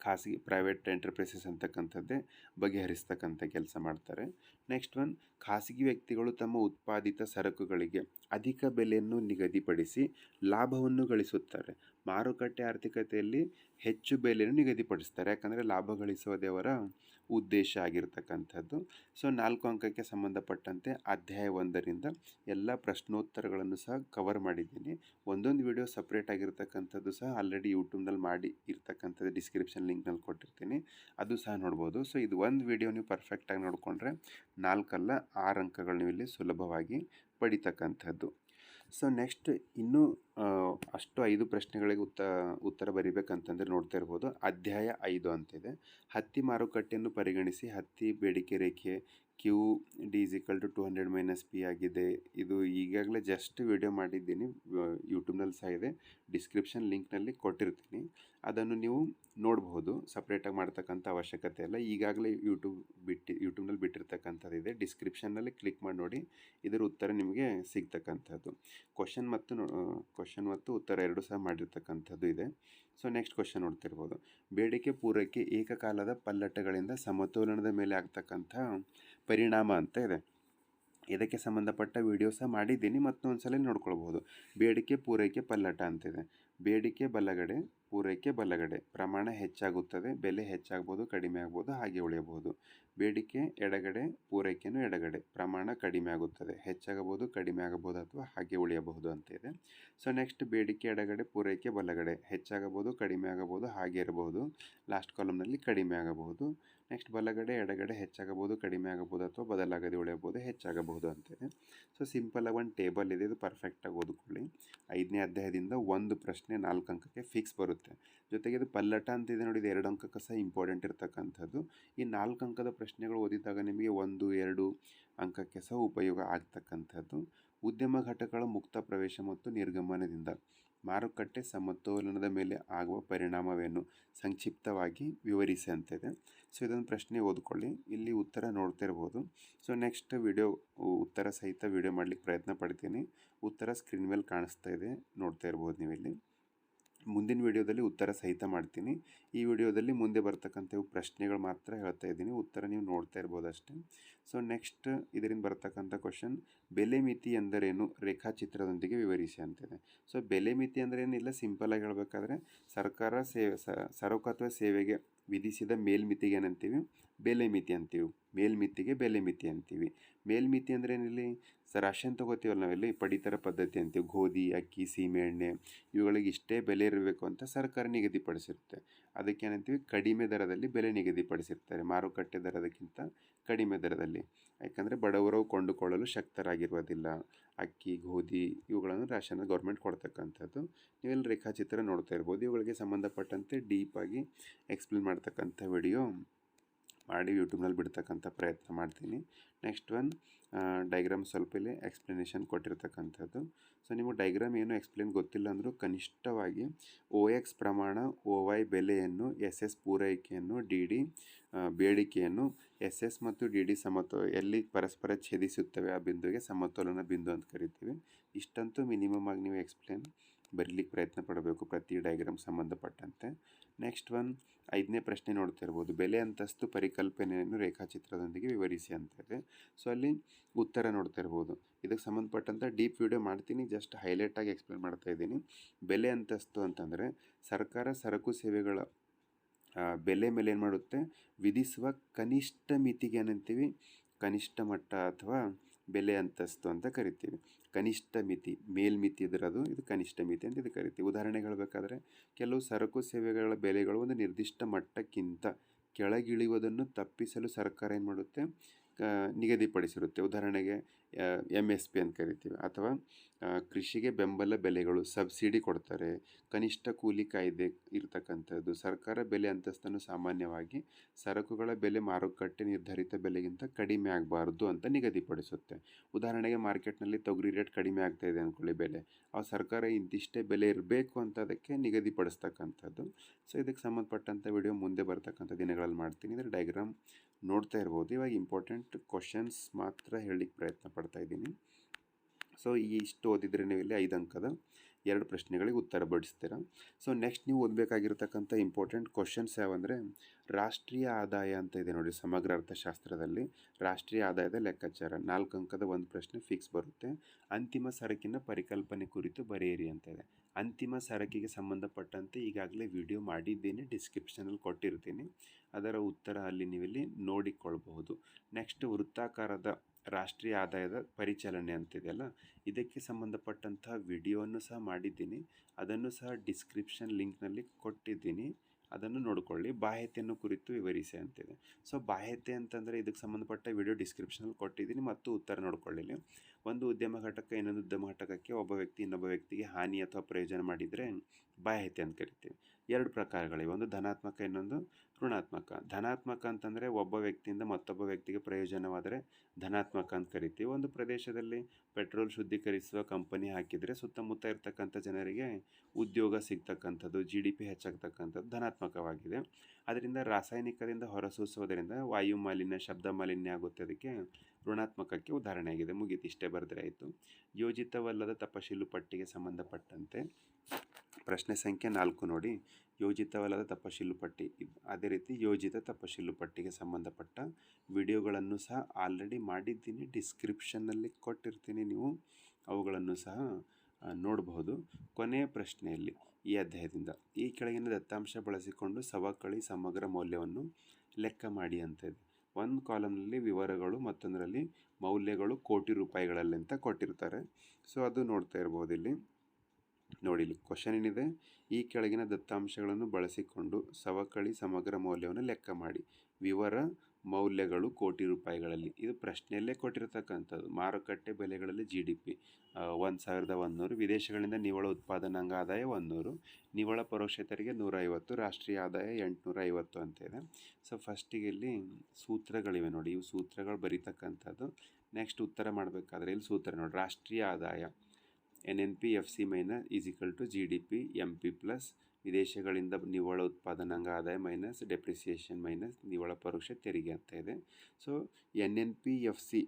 A: ಖಾಸಗಿ ಪ್ರೈವೇಟ್ ಎಂಟರ್ಪ್ರೈಸಸ್ ಅಂತಕ್ಕಂಥದ್ದೇ ಬಗೆಹರಿಸ್ತಕ್ಕಂಥ ಕೆಲಸ ಮಾಡ್ತಾರೆ. ನೆಕ್ಸ್ಟ್ ಒನ್ ಖಾಸಗಿ ವ್ಯಕ್ತಿಗಳು ತಮ್ಮ ಉತ್ಪಾದಿತ ಸರಕುಗಳಿಗೆ ಅಧಿಕ ಬೆಲೆಯನ್ನು ನಿಗದಿಪಡಿಸಿ ಲಾಭವನ್ನು ಗಳಿಸುತ್ತಾರೆ. ಮಾರುಕಟ್ಟೆ ಆರ್ಥಿಕತೆಯಲ್ಲಿ ಹೆಚ್ಚು ಬೆಲೆಯನ್ನು ನಿಗದಿಪಡಿಸ್ತಾರೆ. ಯಾಕಂದರೆ ಲಾಭ ಗಳಿಸೋದೇವರ ಉದ್ದೇಶ ಆಗಿರ್ತಕ್ಕಂಥದ್ದು. ಸೊ ನಾಲ್ಕು ಅಂಕಕ್ಕೆ ಸಂಬಂಧಪಟ್ಟಂತೆ ಅಧ್ಯಾಯ ಒಂದರಿಂದ ಎಲ್ಲ ಪ್ರಶ್ನೋತ್ತರಗಳನ್ನು ಸಹ ಕವರ್ ಮಾಡಿದ್ದೀನಿ. ಒಂದೊಂದು ವಿಡಿಯೋ ಸಪ್ರೇಟ್ ಆಗಿರ್ತಕ್ಕಂಥದ್ದು ಸಹ ಆಲ್ರೆಡಿ ಯೂಟ್ಯೂಬ್ನಲ್ಲಿ ಮಾಡಿ ಇರ್ತಕ್ಕಂಥದ್ದು ಡಿಸ್ಕ್ರಿಪ್ಷನ್ ಲಿಂಕ್ನಲ್ಲಿ ಕೊಟ್ಟಿರ್ತೀನಿ. ಅದು ಸಹ ನೋಡ್ಬೋದು. ಸೊ ಇದು ಒಂದು ವಿಡಿಯೋ ನೀವು ಪರ್ಫೆಕ್ಟಾಗಿ ನೋಡಿಕೊಂಡ್ರೆ ನಾಲ್ಕಲ್ಲ ಆರು ಅಂಕಗಳು ನೀವು ಇಲ್ಲಿ ಸುಲಭವಾಗಿ ಪಡಿತಕ್ಕಂಥದ್ದು. ಸೊ ನೆಕ್ಸ್ಟ್ ಇನ್ನೂ ಅಷ್ಟು ಐದು ಪ್ರಶ್ನೆಗಳಿಗೆ ಉತ್ತ, ಉತ್ತರ ಬರಿಬೇಕಂತಂದರೆ ನೋಡ್ತಾ ಇರ್ಬೋದು. ಅಧ್ಯಾಯ ಐದು ಅಂತಿದೆ. ಹತ್ತಿ ಮಾರುಕಟ್ಟೆಯನ್ನು ಪರಿಗಣಿಸಿ ಹತ್ತಿ ಬೇಡಿಕೆ ರೇಖೆ Q D is equal to two hundred minus P ಆಗಿದೆ. ಇದು ಈಗಾಗಲೇ ಜಸ್ಟ್ ವಿಡಿಯೋ ಮಾಡಿದ್ದೀನಿ. ಯೂಟ್ಯೂಬ್ನಲ್ಲಿ ಸಹ ಇದೆ. ಡಿಸ್ಕ್ರಿಪ್ಷನ್ ಲಿಂಕ್ನಲ್ಲಿ ಕೊಟ್ಟಿರ್ತೀನಿ. ಅದನ್ನು ನೀವು ನೋಡಬಹುದು. ಸಪ್ರೇಟಾಗಿ ಮಾಡ್ತಕ್ಕಂಥ ಅವಶ್ಯಕತೆ ಇಲ್ಲ. ಈಗಾಗಲೇ ಯೂಟ್ಯೂಬ್ ಬಿಟ್ಟು ಯೂಟ್ಯೂಬ್ನಲ್ಲಿ ಬಿಟ್ಟಿರ್ತಕ್ಕಂಥದ್ದು ಇದೆ. ಡಿಸ್ಕ್ರಿಪ್ಷನ್ನಲ್ಲಿ ಕ್ಲಿಕ್ ಮಾಡಿ ನೋಡಿ. ಇದರ ಉತ್ತರ ನಿಮಗೆ ಸಿಗ್ತಕ್ಕಂಥದ್ದು. ಕ್ವಶನ್ ಮತ್ತು ಕ್ವಶನ್ ಮತ್ತು ಉತ್ತರ ಎರಡು ಸಹ ಮಾಡಿರ್ತಕ್ಕಂಥದ್ದು ಇದೆ. ಸೊ ನೆಕ್ಸ್ಟ್ ಕ್ವಶನ್ ನೋಡ್ತಿರ್ಬೋದು. ಬೇಡಿಕೆ ಪೂರೈಕೆ ಏಕಕಾಲದ ಪಲ್ಲಟಗಳಿಂದ ಸಮತೋಲನದ ಮೇಲೆ ಆಗ್ತಕ್ಕಂಥ ಪರಿಣಾಮ ಅಂತ ಇದೆ. ಇದಕ್ಕೆ ಸಂಬಂಧಪಟ್ಟ ವಿಡಿಯೋ ಸಹ ಮಾಡಿದ್ದೀನಿ ಮತ್ತೊಂದು ಸಲ ನೋಡ್ಕೊಳ್ಬೋದು ಬೇಡಿಕೆ, ಪೂರೈಕೆ, ಪಲ್ಲಟ ಅಂತಿದೆ ಬೇಡಿಕೆ, ಬಲಗಡೆ, ಪೂರೈಕೆ, ಬಲಗಡೆ. ಪ್ರಮಾಣ ಹೆಚ್ಚಾಗುತ್ತದೆ, ಬೆಲೆ ಹೆಚ್ಚಾಗ್ಬೋದು, ಕಡಿಮೆ ಆಗ್ಬೋದು, ಹಾಗೆ ಉಳಿಯಬಹುದು. ಬೇಡಿಕೆ, ಎಡಗಡೆ, ಪೂರೈಕೆನೂ ಎಡಗಡೆ. ಪ್ರಮಾಣ ಕಡಿಮೆ ಆಗುತ್ತದೆ, ಹೆಚ್ಚಾಗಬಹುದು, ಕಡಿಮೆ ಆಗಬಹುದು ಅಥವಾ ಹಾಗೆ ಉಳಿಯಬಹುದು ಅಂತ ಇದೆ. ಸೊ ನೆಕ್ಸ್ಟ್ ಬೇಡಿಕೆ, ಎಡಗಡೆ, ಪೂರೈಕೆ, ಬಲಗಡೆ. ಹೆಚ್ಚಾಗಬಹುದು, ಕಡಿಮೆ ಆಗಬಹುದು, ಹಾಗೆ ಇರಬಹುದು. ಲಾಸ್ಟ್ ಕಾಲಮ್ನಲ್ಲಿ ಕಡಿಮೆ ಆಗಬಹುದು. ನೆಕ್ಸ್ಟ್ ಬಲಗಡೆ, ಎಡಗಡೆ ಹೆಚ್ಚಾಗಬಹುದು, ಕಡಿಮೆ ಆಗಬಹುದು ಅಥವಾ ಬದಲಾಗದೆ ಉಳಿಯಬಹುದು, ಹೆಚ್ಚಾಗಬಹುದು ಅಂತೇಳಿ. ಸೊ ಸಿಂಪಲ್ ಆಗಿ ಒಂದು ಟೇಬಲ್ ಇದೆ, ಇದು ಪರ್ಫೆಕ್ಟಾಗಿ ಓದ್ಕೊಳ್ಳಿ. ಐದನೇ ಅಧ್ಯಾಯದಿಂದ ಒಂದು ಪ್ರಶ್ನೆ ನಾಲ್ಕು ಅಂಕಕ್ಕೆ ಫಿಕ್ಸ್ ಬರುತ್ತೆ. ಜೊತೆಗೆ ಇದು ಪಲ್ಲಟ ಅಂತ ಇದೆ ನೋಡಿ, ಇದು ಎರಡು ಅಂಕಕ್ಕೆ ಸಹ ಇಂಪಾರ್ಟೆಂಟ್ ಇರ್ತಕ್ಕಂಥದ್ದು. ಈ ನಾಲ್ಕು ಅಂಕದ ಪ್ರಶ್ನೆಗಳು ಓದಿದಾಗ ನಿಮಗೆ ಒಂದು, ಎರಡು ಅಂಕಕ್ಕೆ ಸಹ ಉಪಯೋಗ ಆಗ್ತಕ್ಕಂಥದ್ದು. ಉದ್ಯಮ ಘಟಕಗಳ ಮುಕ್ತ ಪ್ರವೇಶ ಮತ್ತು ನಿರ್ಗಮನದಿಂದ. ಮಾರುಕಟ್ಟೆ ಸಮತೋಲನದ ಮೇಲೆ ಆಗುವ ಪರಿಣಾಮವೇನು? ಸಂಕ್ಷಿಪ್ತವಾಗಿ ವಿವರಿಸಿ ಅಂತಿದೆ ಸೊ, ಇದೊಂದು ಪ್ರಶ್ನೆ ಓದ್ಕೊಳ್ಳಿ. ಇಲ್ಲಿ ಉತ್ತರ ನೋಡ್ತಾ ಇರ್ಬೋದು ಸೊ, ನೆಕ್ಸ್ಟ್ ವಿಡಿಯೋ, ಉತ್ತರ ಸಹಿತ ವಿಡಿಯೋ ಮಾಡಲಿಕ್ಕೆ ಪ್ರಯತ್ನ ಪಡ್ತೀನಿ. ಉತ್ತರ ಸ್ಕ್ರೀನ್ ಮೇಲೆ ಕಾಣಿಸ್ತಾ ಇದೆ. ನೋಡ್ತಾ ಇರ್ಬೋದು ನೀವು ಇಲ್ಲಿ ಮುಂದಿನ ವಿಡಿಯೋದಲ್ಲಿ ಉತ್ತರ ಸಹಿತ ಮಾಡ್ತೀನಿ. ಈ ವಿಡಿಯೋದಲ್ಲಿ ಮುಂದೆ ಬರ್ತಕ್ಕಂಥ ಪ್ರಶ್ನೆಗಳು ಮಾತ್ರ ಹೇಳ್ತಾ ಇದ್ದೀನಿ. ಉತ್ತರ ನೀವು ನೋಡ್ತಾ ಇರ್ಬೋದು ಅಷ್ಟೇ ಸೊ ನೆಕ್ಸ್ಟ್ ಇದರಿಂದ ಬರ್ತಕ್ಕಂಥ ಕ್ವಶನ್ ಬೆಲೆ ಮಿತಿ ಎಂದರೇನು? ರೇಖಾಚಿತ್ರದೊಂದಿಗೆ ವಿವರಿಸಿ ಅಂತಿದೆ ಸೊ ಬೆಲೆ ಮಿತಿ ಅಂದರೆ ಏನಿಲ್ಲ? ಸಿಂಪಲಾಗಿ ಹೇಳಬೇಕಾದ್ರೆ ಸರ್ಕಾರ ಸೇವೆ ಸರಕು ಅಥವಾ ಸೇವೆಗೆ ವಿಧಿಸಿದ ಮೇಲ್ಮಿತಿಗೆ ಏನಂತೀವಿ? ಬೆಲೆ ಮಿತಿ ಅಂತೀವಿ. ಮೇಲ್ಮಿತಿಗೆ ಬೆಲೆ ಮಿತಿ ಅಂತೀವಿ. ಮೇಲ್ಮಿತಿ ಅಂದರೆ ಏನಿಲ್ಲಿ? ರಾಶಿ ರಾಶನ್ ತೊಗೋತೀವಲ್ಲ ನಾವೆಲ್ಲಿ ಪಡಿತರ ಪದ್ಧತಿ ಅಂತೀವಿ. ಗೋಧಿ, ಅಕ್ಕಿ, ಸೀಮೆ ಎಣ್ಣೆ ಇವುಗಳಿಗೆ ಇಷ್ಟೇ ಬೆಲೆ ಇರಬೇಕು ಅಂತ ಸರ್ಕಾರ ನಿಗದಿಪಡಿಸಿರುತ್ತೆ. ಅದಕ್ಕೆ ಏನಂತೀವಿ? ಕಡಿಮೆ ದರದಲ್ಲಿ ಬೆಲೆ ನಿಗದಿಪಡಿಸಿರ್ತಾರೆ. ಮಾರುಕಟ್ಟೆ ದರದಕ್ಕಿಂತ ಕಡಿಮೆ ದರದಲ್ಲಿ. ಯಾಕಂದರೆ ಬಡವರು ಕೊಂಡುಕೊಳ್ಳಲು ಶಕ್ತರಾಗಿರುವುದಿಲ್ಲ. ಅಕ್ಕಿ, ಗೋಧಿ ಇವುಗಳನ್ನು ರಾಷನ್ ಗೌರ್ಮೆಂಟ್ ಕೊಡ್ತಕ್ಕಂಥದ್ದು. ನೀವೆಲ್ಲ ರೇಖಾಚಿತ್ರ ನೋಡ್ತಾ ಇರ್ಬೋದು. ಇವುಗಳಿಗೆ ಸಂಬಂಧಪಟ್ಟಂತೆ ಡೀಪಾಗಿ ಎಕ್ಸ್ಪ್ಲೇನ್ ಮಾಡ್ತಕ್ಕಂಥ ವಿಡಿಯೋ ಮಾಡಿ ಯೂಟ್ಯೂಬ್ನಲ್ಲಿ ಬಿಡ್ತಕ್ಕಂಥ ಪ್ರಯತ್ನ ಮಾಡ್ತೀನಿ. ನೆಕ್ಸ್ಟ್ ಒನ್ ಡೈಗ್ರಾಮ್ ಸ್ವಲ್ಪ ಇಲ್ಲಿ ಎಕ್ಸ್ಪ್ಲನೇಷನ್ ಕೊಟ್ಟಿರ್ತಕ್ಕಂಥದ್ದು. ಸೊ ನಿಮಗೆ ಡೈಗ್ರಾಮ್ ಏನು ಎಕ್ಸ್ಪ್ಲೇನ್ ಗೊತ್ತಿಲ್ಲ ಅಂದರೂ ಕನಿಷ್ಠವಾಗಿ ಓ ಎಕ್ಸ್ ಪ್ರಮಾಣ ಓ ವೈ ಬೆಲೆಯನ್ನು ಎಸ್ ಎಸ್ ಪೂರೈಕೆಯನ್ನು ಡಿ ಡಿ ಬೇಡಿಕೆಯನ್ನು ಎಸ್ ಎಸ್ ಮತ್ತು ಡಿ ಡಿ ಸಮತೋ ಎಲ್ಲಿ ಪರಸ್ಪರ ಛೇದಿಸುತ್ತವೆ ಆ ಬಿಂದುವಿಗೆ ಸಮತೋಲನ ಬಿಂದು ಅಂತ ಕರಿತೀವಿ. ಇಷ್ಟಂತೂ ಮಿನಿಮಮ್ ಆಗಿ ನೀವು ಎಕ್ಸ್ಪ್ಲೇನ್ ಬರೀಲಿಕ್ಕೆ ಪ್ರಯತ್ನ ಪಡಬೇಕು ಪ್ರತಿ ಡೈಗ್ರಾಮ್ ಸಂಬಂಧಪಟ್ಟಂತೆ. ನೆಕ್ಸ್ಟ್ ಒನ್ ಐದನೇ ಪ್ರಶ್ನೆ ನೋಡ್ತಾ ಇರ್ಬೋದು. ಬೆಲೆ ಅಂತಸ್ತು ಪರಿಕಲ್ಪನೆಯನ್ನು ರೇಖಾಚಿತ್ರದೊಂದಿಗೆ ವಿವರಿಸಿ ಅಂತ ಇದೆ ಸೊ ಅಲ್ಲಿ ಉತ್ತರ ನೋಡ್ತಾ ಇರ್ಬೋದು. ಇದಕ್ಕೆ ಸಂಬಂಧಪಟ್ಟಂಥ ಡೀಪ್ ವಿಡಿಯೋ ಮಾಡ್ತೀನಿ. ಜಸ್ಟ್ ಹೈಲೈಟಾಗಿ ಎಕ್ಸ್ಪ್ಲೇನ್ ಮಾಡ್ತಾ ಇದ್ದೀನಿ. ಬೆಲೆ ಅಂತಸ್ತು ಅಂತಂದರೆ ಸರ್ಕಾರ ಸರಕು ಸೇವೆಗಳ ಬೆಲೆ ಮೇಲೆ ಏನು ಮಾಡುತ್ತೆ? ವಿಧಿಸುವ ಕನಿಷ್ಠ ಮಿತಿಗೆ ಏನಂತೀವಿ? ಕನಿಷ್ಠ ಮಟ್ಟ ಅಥವಾ ಬೆಲೆ ಅಂತಸ್ತು ಅಂತ ಕರಿತೀವಿ. ಕನಿಷ್ಠ ಮಿತಿ ಮೇಲ್ಮಿತಿ ಇದರದು ಇದು ಕನಿಷ್ಠ ಮಿತಿ ಅಂತ ಇದು ಕರಿತೀವಿ. ಉದಾಹರಣೆ ಹೇಳಬೇಕಾದ್ರೆ, ಕೆಲವು ಸರಕು ಸೇವೆಗಳ ಬೆಲೆಗಳು ಒಂದು ನಿರ್ದಿಷ್ಟ ಮಟ್ಟಕ್ಕಿಂತ ಕೆಳಗಿಳಿಯುವುದನ್ನು ತಪ್ಪಿಸಲು ಸರ್ಕಾರ ಏನು ಮಾಡುತ್ತೆ ನಿಗದಿಪಡಿಸಿರುತ್ತೆ. ಉದಾಹರಣೆಗೆ ಎಂ ಎಸ್ ಪಿ ಅಂತ ಕರಿತೀವಿ. ಅಥವಾ ಕೃಷಿಗೆ ಬೆಂಬಲ ಬೆಲೆಗಳು ಸಬ್ಸಿಡಿ ಕೊಡ್ತಾರೆ. ಕನಿಷ್ಠ ಕೂಲಿ ಕಾಯ್ದೆ ಇರತಕ್ಕಂಥದ್ದು. ಸರ್ಕಾರ ಬೆಲೆ ಅಂತಸ್ತನ್ನು ಸಾಮಾನ್ಯವಾಗಿ ಸರಕುಗಳ ಬೆಲೆ ಮಾರುಕಟ್ಟೆ ನಿರ್ಧರಿತ ಬೆಲೆಗಿಂತ ಕಡಿಮೆ ಆಗಬಾರ್ದು ಅಂತ ನಿಗದಿಪಡಿಸುತ್ತೆ. ಉದಾಹರಣೆಗೆ, ಮಾರ್ಕೆಟ್ನಲ್ಲಿ ತೊಗರಿ ರೇಟ್ ಕಡಿಮೆ ಆಗ್ತಾ ಇದೆ ಅಂದ್ಕೊಳ್ಳಿ ಬೆಲೆ. ಆ ಸರ್ಕಾರ ಇಂತಿಷ್ಟೇ ಬೆಲೆ ಇರಬೇಕು ಅಂತ ಅದಕ್ಕೆ ನಿಗದಿಪಡಿಸ್ತಕ್ಕಂಥದ್ದು. ಸೊ, ಇದಕ್ಕೆ ಸಂಬಂಧಪಟ್ಟಂಥ ವಿಡಿಯೋ ಮುಂದೆ ಬರ್ತಕ್ಕಂಥ ದಿನಗಳಲ್ಲಿ ಮಾಡ್ತೀನಿ. ಇದರ ಡೈಗ್ರಾಮ್ ನೋಡ್ತಾ ಇರ್ಬೋದು. ಇವಾಗ ಇಂಪಾರ್ಟೆಂಟ್ ಕ್ವಶನ್ಸ್ ಮಾತ್ರ ಹೇಳಲಿಕ್ಕೆ ಪ್ರಯತ್ನ ಪಡ್ತಾ ಇದ್ದೀನಿ. ಸೊ ಈ ಇಷ್ಟು ಓದಿದರೆ ನೀವು ಇಲ್ಲಿ ಐದು ಅಂಕದ ಎರಡು ಪ್ರಶ್ನೆಗಳಿಗೆ ಉತ್ತರ ಬಡಿಸ್ತೀರ? ಸೊ ನೆಕ್ಸ್ಟ್ ನೀವು ಓದಬೇಕಾಗಿರ್ತಕ್ಕಂಥ ಇಂಪಾರ್ಟೆಂಟ್ ಕ್ವಶನ್ಸ್ ಯಾವಂದರೆ, ರಾಷ್ಟ್ರೀಯ ಆದಾಯ ಅಂತ ಇದೆ ನೋಡಿ ಸಮಗ್ರ ಅರ್ಥಶಾಸ್ತ್ರದಲ್ಲಿ. ರಾಷ್ಟ್ರೀಯ ಆದಾಯದ ಲೆಕ್ಕಾಚಾರ. ನಾಲ್ಕು ಅಂಕದ ಒಂದು ಪ್ರಶ್ನೆ ಫಿಕ್ಸ್ ಬರುತ್ತೆ. ಅಂತಿಮ ಸರಕಿನ ಪರಿಕಲ್ಪನೆ ಕುರಿತು ಬರೆಯಿರಿ ಅಂತ ಇದೆ. ಅಂತಿಮ ಸರಕಿಗೆ ಸಂಬಂಧಪಟ್ಟಂತೆ ಈಗಾಗಲೇ ವಿಡಿಯೋ ಮಾಡಿದ್ದೀನಿ ಡಿಸ್ಕ್ರಿಪ್ಷನಲ್ಲಿ ಕೊಟ್ಟಿರ್ತೀನಿ. ಅದರ ಉತ್ತರ ಅಲ್ಲಿ ನೀವಿಲ್ಲಿ ನೋಡಿಕೊಳ್ಬಹುದು. ನೆಕ್ಸ್ಟ್ ವೃತ್ತಾಕಾರದ ರಾಷ್ಟ್ರೀಯ ಆದಾಯದ ಪರಿಚಲನೆ ಅಂತಿದೆಯಲ್ಲ ಇದಕ್ಕೆ ಸಂಬಂಧಪಟ್ಟಂತಹ ವಿಡಿಯೋವನ್ನು ಸಹ ಮಾಡಿದ್ದೀನಿ. ಅದನ್ನು ಸಹ ಡಿಸ್ಕ್ರಿಪ್ಷನ್ ಲಿಂಕ್ನಲ್ಲಿ ಕೊಟ್ಟಿದ್ದೀನಿ. ಅದನ್ನು ನೋಡಿಕೊಳ್ಳಿ. ಬಾಹ್ಯತೆಯನ್ನು ಕುರಿತು ವಿವರಿಸಿ ಅಂತಿದೆ. ಸೊ, ಬಾಹ್ಯತೆ ಅಂತಂದರೆ ಇದಕ್ಕೆ ಸಂಬಂಧಪಟ್ಟ ವಿಡಿಯೋ ಡಿಸ್ಕ್ರಿಪ್ಷನಲ್ಲಿ ಕೊಟ್ಟಿದ್ದೀನಿ ಮತ್ತು ಉತ್ತರ ನೋಡ್ಕೊಳ್ಳಿ ಒಂದು ಉದ್ಯಮ ಘಟಕ, ಇನ್ನೊಂದು ಉದ್ಯಮ ಘಟಕಕ್ಕೆ ಒಬ್ಬ ವ್ಯಕ್ತಿ ಇನ್ನೊಬ್ಬ ವ್ಯಕ್ತಿಗೆ ಹಾನಿ ಅಥವಾ ಪ್ರಯೋಜನ ಮಾಡಿದರೆ ಬಾಹ್ಯತೆ ಅಂತ ಕರಿತೀವಿ. ಎರಡು ಪ್ರಕಾರಗಳಿವೆ. ಒಂದು ಧನಾತ್ಮಕ, ಇನ್ನೊಂದು ಋಣಾತ್ಮಕ. ಧನಾತ್ಮಕ ಅಂತಂದರೆ ಒಬ್ಬ ವ್ಯಕ್ತಿಯಿಂದ ಮತ್ತೊಬ್ಬ ವ್ಯಕ್ತಿಗೆ ಪ್ರಯೋಜನವಾದರೆ ಧನಾತ್ಮಕ ಅಂತ ಕರಿತೀವಿ. ಒಂದು ಪ್ರದೇಶದಲ್ಲಿ ಪೆಟ್ರೋಲ್ ಶುದ್ಧೀಕರಿಸುವ ಕಂಪನಿ ಹಾಕಿದರೆ ಸುತ್ತಮುತ್ತ ಇರ್ತಕ್ಕಂಥ ಜನರಿಗೆ ಉದ್ಯೋಗ ಸಿಗ್ತಕ್ಕಂಥದ್ದು ಜಿ ಡಿ ಪಿ ಹೆಚ್ಚಾಗ್ತಕ್ಕಂಥದ್ದು ಧನಾತ್ಮಕವಾಗಿದೆ. ಅದರಿಂದ ರಾಸಾಯನಿಕದಿಂದ ಹೊರಸೂಸುವುದರಿಂದ ವಾಯು ಮಾಲಿನ್ಯ, ಶಬ್ದ ಮಾಲಿನ್ಯ ಆಗುತ್ತೆ. ಅದಕ್ಕೆ ಋಣಾತ್ಮಕಕ್ಕೆ ಉದಾಹರಣೆಯಾಗಿದೆ. ಮುಗೀತು. ಇಷ್ಟೇ ಬರೆದ್ರೆ ಆಯಿತು. ಯೋಜಿತವಲ್ಲದ ತಪಶೀಲು ಪಟ್ಟಿಗೆ ಸಂಬಂಧಪಟ್ಟಂತೆ ಪ್ರಶ್ನೆ ಸಂಖ್ಯೆ ನಾಲ್ಕು ನೋಡಿ. ಯೋಜಿತವಲ್ಲದ ತಪಶೀಲು ಪಟ್ಟಿ. ಅದೇ ರೀತಿ ಯೋಜಿತ ತಪಶೀಲು ಪಟ್ಟಿಗೆ ಸಂಬಂಧಪಟ್ಟ ವಿಡಿಯೋಗಳನ್ನು ಸಹ ಆಲ್ರೆಡಿ ಮಾಡಿದ್ದೀನಿ. ಡಿಸ್ಕ್ರಿಪ್ಷನ್ನಲ್ಲಿ ಕೊಟ್ಟಿರ್ತೀನಿ ನೀವು. ಅವುಗಳನ್ನು ಸಹ ನೋಡಬಹುದು. ಕೊನೆಯ ಪ್ರಶ್ನೆಯಲ್ಲಿ ಈ ಅಧ್ಯಾಯದಿಂದ. ಈ ಕೆಳಗಿನ ದತ್ತಾಂಶ ಬಳಸಿಕೊಂಡು ಸವಕಳಿ ಸಮಗ್ರ ಮೌಲ್ಯವನ್ನು ಲೆಕ್ಕ ಮಾಡಿ ಅಂತ ಇದೆ. ಒಂದು ಕಾಲಮ್ನಲ್ಲಿ ವಿವರಗಳು, ಮತ್ತೊಂದರಲ್ಲಿ ಮೌಲ್ಯಗಳು ಕೋಟಿ ರೂಪಾಯಿಗಳಲ್ಲಿ ಅಂತ ಕೊಟ್ಟಿರ್ತಾರೆ. ಸೊ, ಅದು ನೋಡ್ತಾ ಇರ್ಬೋದು ಇಲ್ಲಿ ನೋಡಿ, ಇಲ್ಲಿ ಕ್ವಶನ್ ಏನಿದೆ? ಈ ಕೆಳಗಿನ ದತ್ತಾಂಶಗಳನ್ನು ಬಳಸಿಕೊಂಡು ಸವಕಳಿ ಸಮಗ್ರ ಮೌಲ್ಯವನ್ನು ಲೆಕ್ಕ ಮಾಡಿ. ವಿವರ ಮೌಲ್ಯಗಳು ಕೋಟಿ ರೂಪಾಯಿಗಳಲ್ಲಿ. ಇದು ಪ್ರಶ್ನೆಯಲ್ಲೇ ಕೊಟ್ಟಿರತಕ್ಕಂಥದ್ದು. ಮಾರುಕಟ್ಟೆ ಬೆಲೆಗಳಲ್ಲಿ ಜಿ ಡಿ ಪಿ ಒಂದು ಸಾವಿರದ ಒಂದುನೂರು, ವಿದೇಶಗಳಿಂದ ನಿವ್ವಳ ಉತ್ಪಾದನಾಂಗ ಆದಾಯ ಒಂದುನೂರು, ನಿವ್ವಳ ಪರೋಕ್ಷ ತೆರಿಗೆ ನೂರ ಐವತ್ತು ರಾಷ್ಟ್ರೀಯ ಆದಾಯ ಎಂಟುನೂರ ಐವತ್ತು ಅಂತ ಇದೆ. ಸೊ ಫಸ್ಟಿಗೆ ಇಲ್ಲಿ ಸೂತ್ರಗಳಿವೆ ನೋಡಿ. ಇವು ಸೂತ್ರಗಳು ಬರೀತಕ್ಕಂಥದ್ದು. ನೆಕ್ಸ್ಟ್ ಉತ್ತರ ಮಾಡಬೇಕಾದ್ರೆ ಇಲ್ಲಿ ಸೂತ್ರ ನೋಡಿ. ರಾಷ್ಟ್ರೀಯ ಆದಾಯ. N N P F C minus is equal to G D P M P plus ವಿದೇಶಗಳಿಂದ ನಿವ್ವಳ ಉತ್ಪಾದನಾಂಗ ಆದಾಯ ಮೈನಸ್ ಡೆಪ್ರಿಸಿಯೇಷನ್ ಮೈನಸ್ ನಿವ್ವಳ ಪರೋಕ್ಷ ತೆರಿಗೆ ಅಂತ ಇದೆ. So N N P F C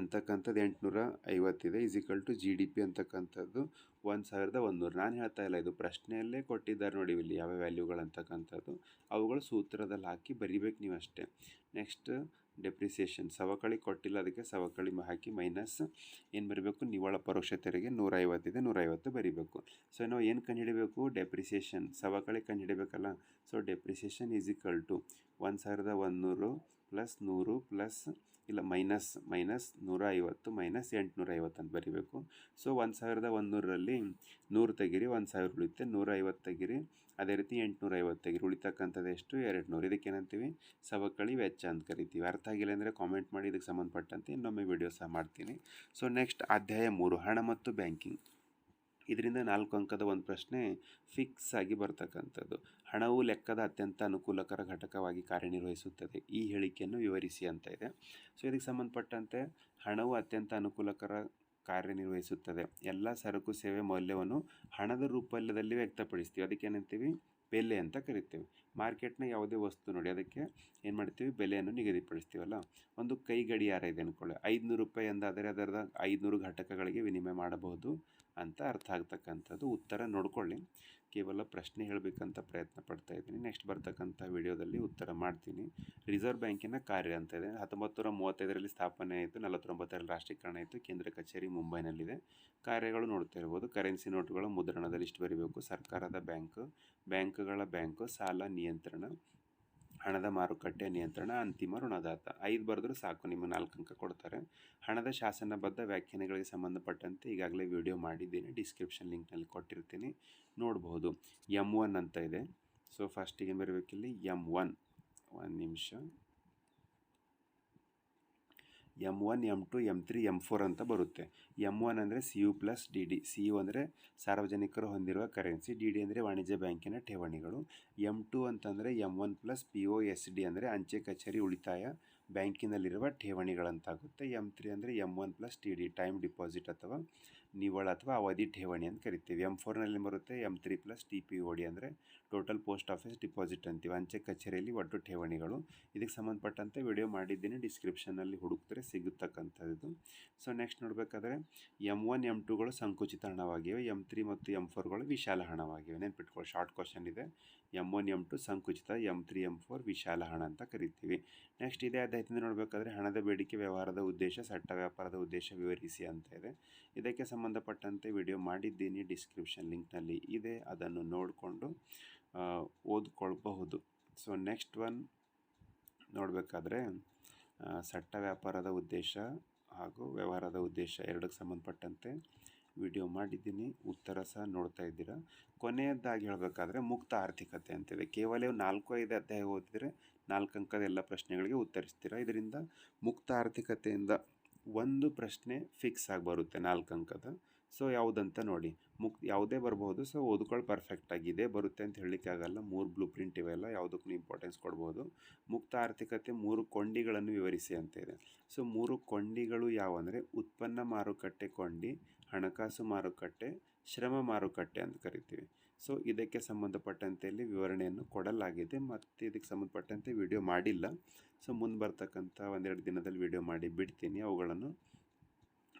A: ಅಂತಕ್ಕಂಥದ್ದು ಎಂಟುನೂರ ಐವತ್ತಿದೆ equal to G D P ಅಂತಕ್ಕಂಥದ್ದು ಒಂದು ಸಾವಿರದ ಒಂದೂರು ನಾನು ಹೇಳ್ತಾ ಇಲ್ಲ, ಇದು ಪ್ರಶ್ನೆಯಲ್ಲೇ ಕೊಟ್ಟಿದ್ದಾರೆ ನೋಡಿ ಇಲ್ಲಿ ಯಾವ ವ್ಯಾಲ್ಯೂಗಳು ಅಂತಕ್ಕಂಥದ್ದು. ಅವುಗಳು ಸೂತ್ರದಲ್ಲಿ ಹಾಕಿ ಬರಿಬೇಕು ನೀವು ಅಷ್ಟೇ ನೆಕ್ಸ್ಟ್ ಡೆಪ್ರಿಸಿಯೇಷನ್ ಸವಕಳಿ ಕೊಟ್ಟಿಲ್ಲ, ಅದಕ್ಕೆ ಸವಕಳಿ ಹಾಕಿ ಮೈನಸ್ ಏನು ಬರಬೇಕು? ನಿವ್ವಳ ಪರೋಕ್ಷ ತೆರಿಗೆ ನೂರೈವತ್ತಿದೆ, ನೂರೈವತ್ತು ಬರೀಬೇಕು. ಸೊ ನಾವು ಏನು ಕಂಡುಹಿಡಬೇಕು? ಡೆಪ್ರಿಸಿಯೇಷನ್ ಸವಕಳಿ ಕಂಡುಹಿಡಬೇಕಲ್ಲ. So depreciation is equal to ಒಂದು ಸಾವಿರದ ಒಂದುನೂರು ಪ್ಲಸ್ ನೂರು ಪ್ಲಸ್ ಇಲ್ಲ ಮೈನಸ್ ಮೈನಸ್ ನೂರ ಐವತ್ತು ಮೈನಸ್ ಎಂಟುನೂರ ಐವತ್ತು ಅಂತ ಬರೀಬೇಕು. ಸೊ ಒಂದು ಸಾವಿರದ ಒಂದುನೂರರಲ್ಲಿ ನೂರು ತೆಗಿರಿ, ಒಂದು ಸಾವಿರ ಉಳಿಯುತ್ತೆ ನೂರ ಐವತ್ತು ತೆಗಿರಿ, ಅದೇ ರೀತಿ ಎಂಟುನೂರ ಐವತ್ತು ತೆಗಿರಿ. ಉಳಿತಕ್ಕಂಥದ್ದು ಎಷ್ಟು? ಎರಡು ನೂರು ಇದಕ್ಕೆ ಏನಂತೀವಿ? ಸವಕಳಿ ವೆಚ್ಚ ಅಂತ ಕರಿತೀವಿ. ಅರ್ಥ ಆಗಿಲ್ಲ ಅಂದರೆ ಕಾಮೆಂಟ್ ಮಾಡಿ, ಇದಕ್ಕೆ ಸಂಬಂಧಪಟ್ಟಂತೆ ಇನ್ನೊಮ್ಮೆ ವಿಡಿಯೋ ಸಹ ಮಾಡ್ತೀನಿ. ಸೊ ನೆಕ್ಸ್ಟ್ ಅಧ್ಯಾಯ ಮೂರು, ಹಣ ಮತ್ತು ಬ್ಯಾಂಕಿಂಗ್ ಇದರಿಂದ ನಾಲ್ಕು ಅಂಕದ ಒಂದು ಪ್ರಶ್ನೆ ಫಿಕ್ಸ್ ಆಗಿ ಬರ್ತಕ್ಕಂಥದ್ದು. ಹಣವು ಲೆಕ್ಕದ ಅತ್ಯಂತ ಅನುಕೂಲಕರ ಘಟಕವಾಗಿ ಕಾರ್ಯನಿರ್ವಹಿಸುತ್ತದೆ. ಈ ಹೇಳಿಕೆಯನ್ನು ವಿವರಿಸಿ ಅಂತ ಇದೆ. ಸೊ, ಇದಕ್ಕೆ ಸಂಬಂಧಪಟ್ಟಂತೆ ಹಣವು ಅತ್ಯಂತ ಅನುಕೂಲಕರ ಕಾರ್ಯನಿರ್ವಹಿಸುತ್ತದೆ. ಎಲ್ಲ ಸರಕು ಸೇವೆ ಮೌಲ್ಯವನ್ನು ಹಣದ ರೂಪದಲ್ಲಿ ವ್ಯಕ್ತಪಡಿಸ್ತೀವಿ. ಅದಕ್ಕೆ ಏನಂತೀವಿ? ಬೆಲೆ ಅಂತ ಕರಿತೀವಿ. ಮಾರ್ಕೆಟ್ನ ಯಾವುದೇ ವಸ್ತು ನೋಡಿ, ಅದಕ್ಕೆ ಏನು ಮಾಡ್ತೀವಿ? ಬೆಲೆಯನ್ನು ನಿಗದಿಪಡಿಸ್ತೀವಲ್ಲ? ಒಂದು ಕೈ ಗಡಿಯಾರ ಇದೆ ಅಂದ್ಕೊಳ್ಳಿ ಐದುನೂರು ರೂಪಾಯಿ ಅಂದಾದರೆ ಅದರದ ಐದುನೂರು ಘಟಕಗಳಿಗೆ ವಿನಿಮಯ ಮಾಡಬಹುದು. ಅಂತ ಅರ್ಥ ಆಗ್ತಕ್ಕಂಥದ್ದು. ಉತ್ತರ ನೋಡ್ಕೊಳ್ಳಿ. ಕೇವಲ ಪ್ರಶ್ನೆ ಹೇಳಬೇಕಂತ ಪ್ರಯತ್ನ ಪಡ್ತಾ ಇದ್ದೀನಿ. ನೆಕ್ಸ್ಟ್ ಬರ್ತಕ್ಕಂಥ ವಿಡಿಯೋದಲ್ಲಿ ಉತ್ತರ ಮಾಡ್ತೀನಿ. ರಿಸರ್ವ್ ಬ್ಯಾಂಕಿನ ಕಾರ್ಯ ಅಂತ ಇದೆ. ಹತ್ತೊಂಬತ್ತು ನೂರ ಮೂವತ್ತೈದರಲ್ಲಿ ಸ್ಥಾಪನೆ ಆಯಿತು. ನಲವತ್ತೊಂಬತ್ತರಲ್ಲಿ ರಾಷ್ಟ್ರೀಕರಣ ಆಯಿತು. ಕೇಂದ್ರ ಕಚೇರಿ ಮುಂಬೈನಲ್ಲಿದೆ. ಕಾರ್ಯಗಳು ನೋಡ್ತಾ ಇರ್ಬೋದು. ಕರೆನ್ಸಿ ನೋಟುಗಳ ಮುದ್ರಣದಲ್ಲಿ ಇಷ್ಟು ಬರೀಬೇಕು. ಸರ್ಕಾರದ ಬ್ಯಾಂಕ್, ಬ್ಯಾಂಕ್ಗಳ ಬ್ಯಾಂಕು, ಸಾಲ ನಿಯಂತ್ರಣ ಹಣದ ಮಾರುಕಟ್ಟೆ ನಿಯಂತ್ರಣ ಅಂತಿಮ ಋಣದಾತ. ಐದು ಬರೆದ್ರೆ ಸಾಕು, ನಿಮಗೆ ನಾಲ್ಕು ಅಂಕ ಕೊಡ್ತಾರೆ. ಹಣದ ಶಾಸನಬದ್ಧ ವ್ಯಾಖ್ಯಾನಗಳಿಗೆ ಸಂಬಂಧಪಟ್ಟಂತೆ ಈಗಾಗಲೇ ವಿಡಿಯೋ ಮಾಡಿದ್ದೀನಿ, ಡಿಸ್ಕ್ರಿಪ್ಷನ್ ಲಿಂಕ್ನಲ್ಲಿ ಕೊಟ್ಟಿರ್ತೀನಿ. ನೋಡ್ಬೋದು. ಎಂ ಒನ್ ಅಂತ ಇದೆ. ಸೊ ಫಸ್ಟಿಗೆ ಏನು ಬರಬೇಕಿಲ್ಲಿ ಎಂ ಒನ್ ಒಂದು ನಿಮಿಷ. M one, M two, M three, M four ಅಂತ ಬರುತ್ತೆ. ಎಂ ಒನ್ ಅಂದರೆ C U plus D D C U ಅಂದರೆ ಸಾರ್ವಜನಿಕರು ಹೊಂದಿರುವ ಕರೆನ್ಸಿ ಡಿ ಡಿ ಅಂದರೆ ವಾಣಿಜ್ಯ ಬ್ಯಾಂಕಿನ ಠೇವಣಿಗಳು. ಎಂ ಟು ಅಂತಂದರೆ M one plus P O S D ಅಂದರೆ ಅಂಚೆ ಕಚೇರಿ ಉಳಿತಾಯ ಬ್ಯಾಂಕಿನಲ್ಲಿರುವ ಠೇವಣಿಗಳಂತಾಗುತ್ತೆ. ಎಂ ತ್ರೀ ಅಂದರೆ M one plus T D time deposit ಅಥವಾ ನಿವ್ವಳ ಅಥವಾ ಅವಧಿ ಠೇವಣಿ ಅಂತ ಕರಿತೀವಿ. ಎಂ ಫೋರ್ನಲ್ಲಿ ಬರುತ್ತೆ. M three plus T P O D ಅಂದರೆ ಟೋಟಲ್ ಪೋಸ್ಟ್ ಆಫೀಸ್ ಡಿಪಾಸಿಟ್ ಅಂತೀವಿ. ಅಂಚೆ ಕಚೇರಿಯಲ್ಲಿ ಒಟ್ಟು ಠೇವಣಿಗಳು. ಇದಕ್ಕೆ ಸಂಬಂಧಪಟ್ಟಂತೆ ವಿಡಿಯೋ ಮಾಡಿದ್ದೀನಿ. ಡಿಸ್ಕ್ರಿಪ್ಷನಲ್ಲಿ ಹುಡುಕಿದ್ರೆ ಸಿಗುತ್ತಕ್ಕಂಥದ್ದು. ಸೊ ನೆಕ್ಸ್ಟ್ ನೋಡಬೇಕಾದ್ರೆ ಎಂ ಒನ್, ಎಂ ಟುಗಳು ಸಂಕುಚಿತ ಹಣವಾಗಿವೆ. ಎಂ ತ್ರೀ ಮತ್ತು ಎಂ ಫೋರ್ಗಳು ವಿಶಾಲ ಹಣವಾಗಿವೆ. ನೆನ್ಪಿಟ್ಕೊಳ್ಳಿ, ಶಾರ್ಟ್ ಕ್ವಶನ್ ಇದೆ. ಎಂ ಒನ್, ಎಂ ಟು ಸಂಕುಚಿತ, ಎಂ ತ್ರೀ, ಎಂ ಫೋರ್ ವಿಶಾಲ ಹಣ ಅಂತ ಕರಿತೀವಿ. ನೆಕ್ಸ್ಟ್ ಇದೇ ಅಧ್ಯಾಯದಿಂದ ನೋಡಬೇಕಾದ್ರೆ ಹಣದ ಬೇಡಿಕೆ, ವ್ಯವಹಾರದ ಉದ್ದೇಶ, ಸಟ್ಟ ವ್ಯಾಪಾರದ ಉದ್ದೇಶ ವಿವರಿಸಿ ಅಂತ ಇದೆ. ಇದಕ್ಕೆ ಸಂಬಂಧಪಟ್ಟಂತೆ ವಿಡಿಯೋ ಮಾಡಿದ್ದೀನಿ. ಡಿಸ್ಕ್ರಿಪ್ಷನ್ ಲಿಂಕ್ನಲ್ಲಿ ಇದೆ. ಅದನ್ನು ನೋಡಿಕೊಂಡು ಓದ್ಕೊಳ್ಬಹುದು. ಸೊ ನೆಕ್ಸ್ಟ್ ಒನ್ ನೋಡಬೇಕಾದ್ರೆ ಸಟ್ಟ ವ್ಯಾಪಾರದ ಉದ್ದೇಶ ಹಾಗೂ ವ್ಯವಹಾರದ ಉದ್ದೇಶ ಎರಡಕ್ಕೆ ಸಂಬಂಧಪಟ್ಟಂತೆ ವಿಡಿಯೋ ಮಾಡಿದ್ದೀನಿ. ಉತ್ತರ ಸಹ ನೋಡ್ತಾ ಇದ್ದೀರಾ. ಕೊನೆಯದಾಗಿ ಹೇಳಬೇಕಾದ್ರೆ, ಮುಕ್ತ ಆರ್ಥಿಕತೆ ಅಂತಿದೆ. ಕೇವಲ ನಾಲ್ಕು ಐದು ಅಧ್ಯಾಯ ಓದಿದರೆ ನಾಲ್ಕು ಅಂಕದ ಎಲ್ಲ ಪ್ರಶ್ನೆಗಳಿಗೆ ಉತ್ತರಿಸ್ತೀರಾ? ಇದರಿಂದ ಮುಕ್ತ ಆರ್ಥಿಕತೆಯಿಂದ ಒಂದು ಪ್ರಶ್ನೆ ಫಿಕ್ಸ್ ಆಗಿ ಬರುತ್ತೆ ನಾಲ್ಕು ಅಂಕದ. ಸೊ ಯಾವುದಂತ ನೋಡಿ, ಮುಕ್, ಯಾವುದೇ ಬರ್ಬೋದು ಸೊ ಓದ್ಕೊಳ್ಳಿ ಪರ್ಫೆಕ್ಟ್ ಆಗಿದೆ ಬರುತ್ತೆ ಅಂತ ಹೇಳಲಿಕ್ಕೆ ಆಗಲ್ಲ. ಮೂರು ಬ್ಲೂ ಪ್ರಿಂಟ್ ಇವೆಲ್ಲ ಯಾವುದಕ್ಕೂ ಇಂಪಾರ್ಟೆನ್ಸ್ ಕೊಡ್ಬೋದು. ಮುಕ್ತ ಆರ್ಥಿಕತೆ ಮೂರು ಕೊಂಡಿಗಳನ್ನು ವಿವರಿಸಿ ಅಂತ ಇದೆ. ಸೊ ಮೂರು ಕೊಂಡಿಗಳು ಯಾವಂದರೆ ಉತ್ಪನ್ನ ಮಾರುಕಟ್ಟೆ ಕೊಂಡಿ, ಹಣಕಾಸು ಮಾರುಕಟ್ಟೆ, ಶ್ರಮ ಮಾರುಕಟ್ಟೆ ಅಂತ ಕರಿತೀವಿ. ಸೊ ಇದಕ್ಕೆ ಸಂಬಂಧಪಟ್ಟಂತೆ ಇಲ್ಲಿ ವಿವರಣೆಯನ್ನು ಕೊಡಲಾಗಿದೆ. ಮತ್ತು ಇದಕ್ಕೆ ಸಂಬಂಧಪಟ್ಟಂತೆ ವಿಡಿಯೋ ಮಾಡಿಲ್ಲ. ಸೊ ಮುಂದೆ ಬರ್ತಕ್ಕಂಥ ಒಂದೆರಡು ದಿನದಲ್ಲಿ ವಿಡಿಯೋ ಮಾಡಿ ಬಿಡ್ತೀನಿ ಅವುಗಳನ್ನು.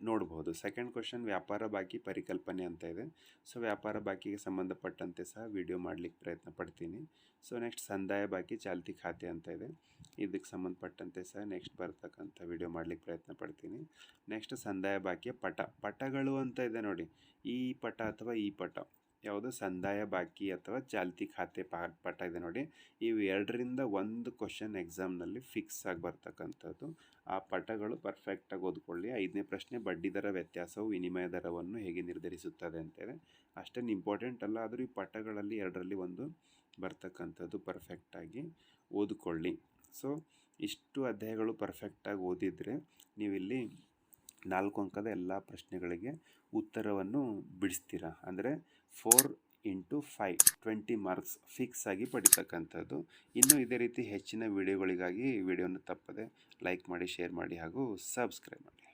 A: ನೋಡ್ಬೋದು. ಸೆಕೆಂಡ್ ಕ್ವಶನ್ ವ್ಯಾಪಾರ ಬಾಕಿ ಪರಿಕಲ್ಪನೆ ಅಂತ ಇದೆ. ಸೊ ವ್ಯಾಪಾರ ಬಾಕಿಗೆ ಸಂಬಂಧಪಟ್ಟಂತೆ ಸಹ ವಿಡಿಯೋ ಮಾಡಲಿಕ್ಕೆ ಪ್ರಯತ್ನ ಪಡ್ತೀನಿ. ಸೊ ನೆಕ್ಸ್ಟ್ ಸಂದಾಯ ಬಾಕಿ ಚಾಲ್ತಿ ಖಾತೆ ಅಂತ ಇದೆ. ಇದಕ್ಕೆ ಸಂಬಂಧಪಟ್ಟಂತೆ ಸಹ ನೆಕ್ಸ್ಟ್ ಬರ್ತಕ್ಕಂಥ ವಿಡಿಯೋ ಮಾಡಲಿಕ್ಕೆ ಪ್ರಯತ್ನ ಪಡ್ತೀನಿ. ನೆಕ್ಸ್ಟ್ ಸಂದಾಯ ಬಾಕಿಯ ಪಟ, ಪಟಗಳು ಅಂತ ಇದೆ ನೋಡಿ. ಈ ಪಟ ಅಥವಾ ಈ ಪಟ. ಯಾವುದು? ಸಂದಾಯ ಬಾಕಿ ಅಥವಾ ಚಾಲ್ತಿ ಖಾತೆ ಪಾಠ ಇದೆ ನೋಡಿ. ಇವು ಎರಡರಿಂದ ಒಂದು ಕ್ವಶನ್ ಎಕ್ಸಾಮ್ನಲ್ಲಿ ಫಿಕ್ಸ್ ಆಗಿ ಬರ್ತಕ್ಕಂಥದ್ದು. ಆ ಪಟಗಳು ಪರ್ಫೆಕ್ಟಾಗಿ ಓದ್ಕೊಳ್ಳಿ. ಐದನೇ ಪ್ರಶ್ನೆ ಬಡ್ಡಿದರ ವ್ಯತ್ಯಾಸವು ವಿನಿಮಯ ದರವನ್ನು ಹೇಗೆ ನಿರ್ಧರಿಸುತ್ತದೆ ಅಂತೇಳಿ. ಅಷ್ಟೇನು ಇಂಪಾರ್ಟೆಂಟ್ ಅಲ್ಲ, ಆದರೂ ಈ ಪಟಗಳಲ್ಲಿ ಎರಡರಲ್ಲಿ ಒಂದು ಬರ್ತಕ್ಕಂಥದ್ದು ಪರ್ಫೆಕ್ಟಾಗಿ ಓದ್ಕೊಳ್ಳಿ. ಸೊ ಇಷ್ಟು ಅಧ್ಯಾಯಗಳು ಪರ್ಫೆಕ್ಟಾಗಿ ಓದಿದರೆ ನೀವಿಲ್ಲಿ ನಾಲ್ಕು ಅಂಕದ ಎಲ್ಲ ಪ್ರಶ್ನೆಗಳಿಗೆ ಉತ್ತರವನ್ನು ಬಿಡಿಸ್ತೀರಾ? ಅಂದರೆ four into five twenty marks fix ಆಗಿ ಪಡಿತಕ್ಕಂಥದ್ದು. ಇನ್ನು ಇದೇ ರೀತಿ ಹೆಚ್ಚಿನ ವಿಡಿಯೋಗಳಿಗಾಗಿ ವಿಡಿಯೋನ ತಪ್ಪದೆ ಲೈಕ್ ಮಾಡಿ ಶೇರ್ ಮಾಡಿ ಹಾಗೂ ಸಬ್ಸ್ಕ್ರೈಬ್ ಮಾಡಿ.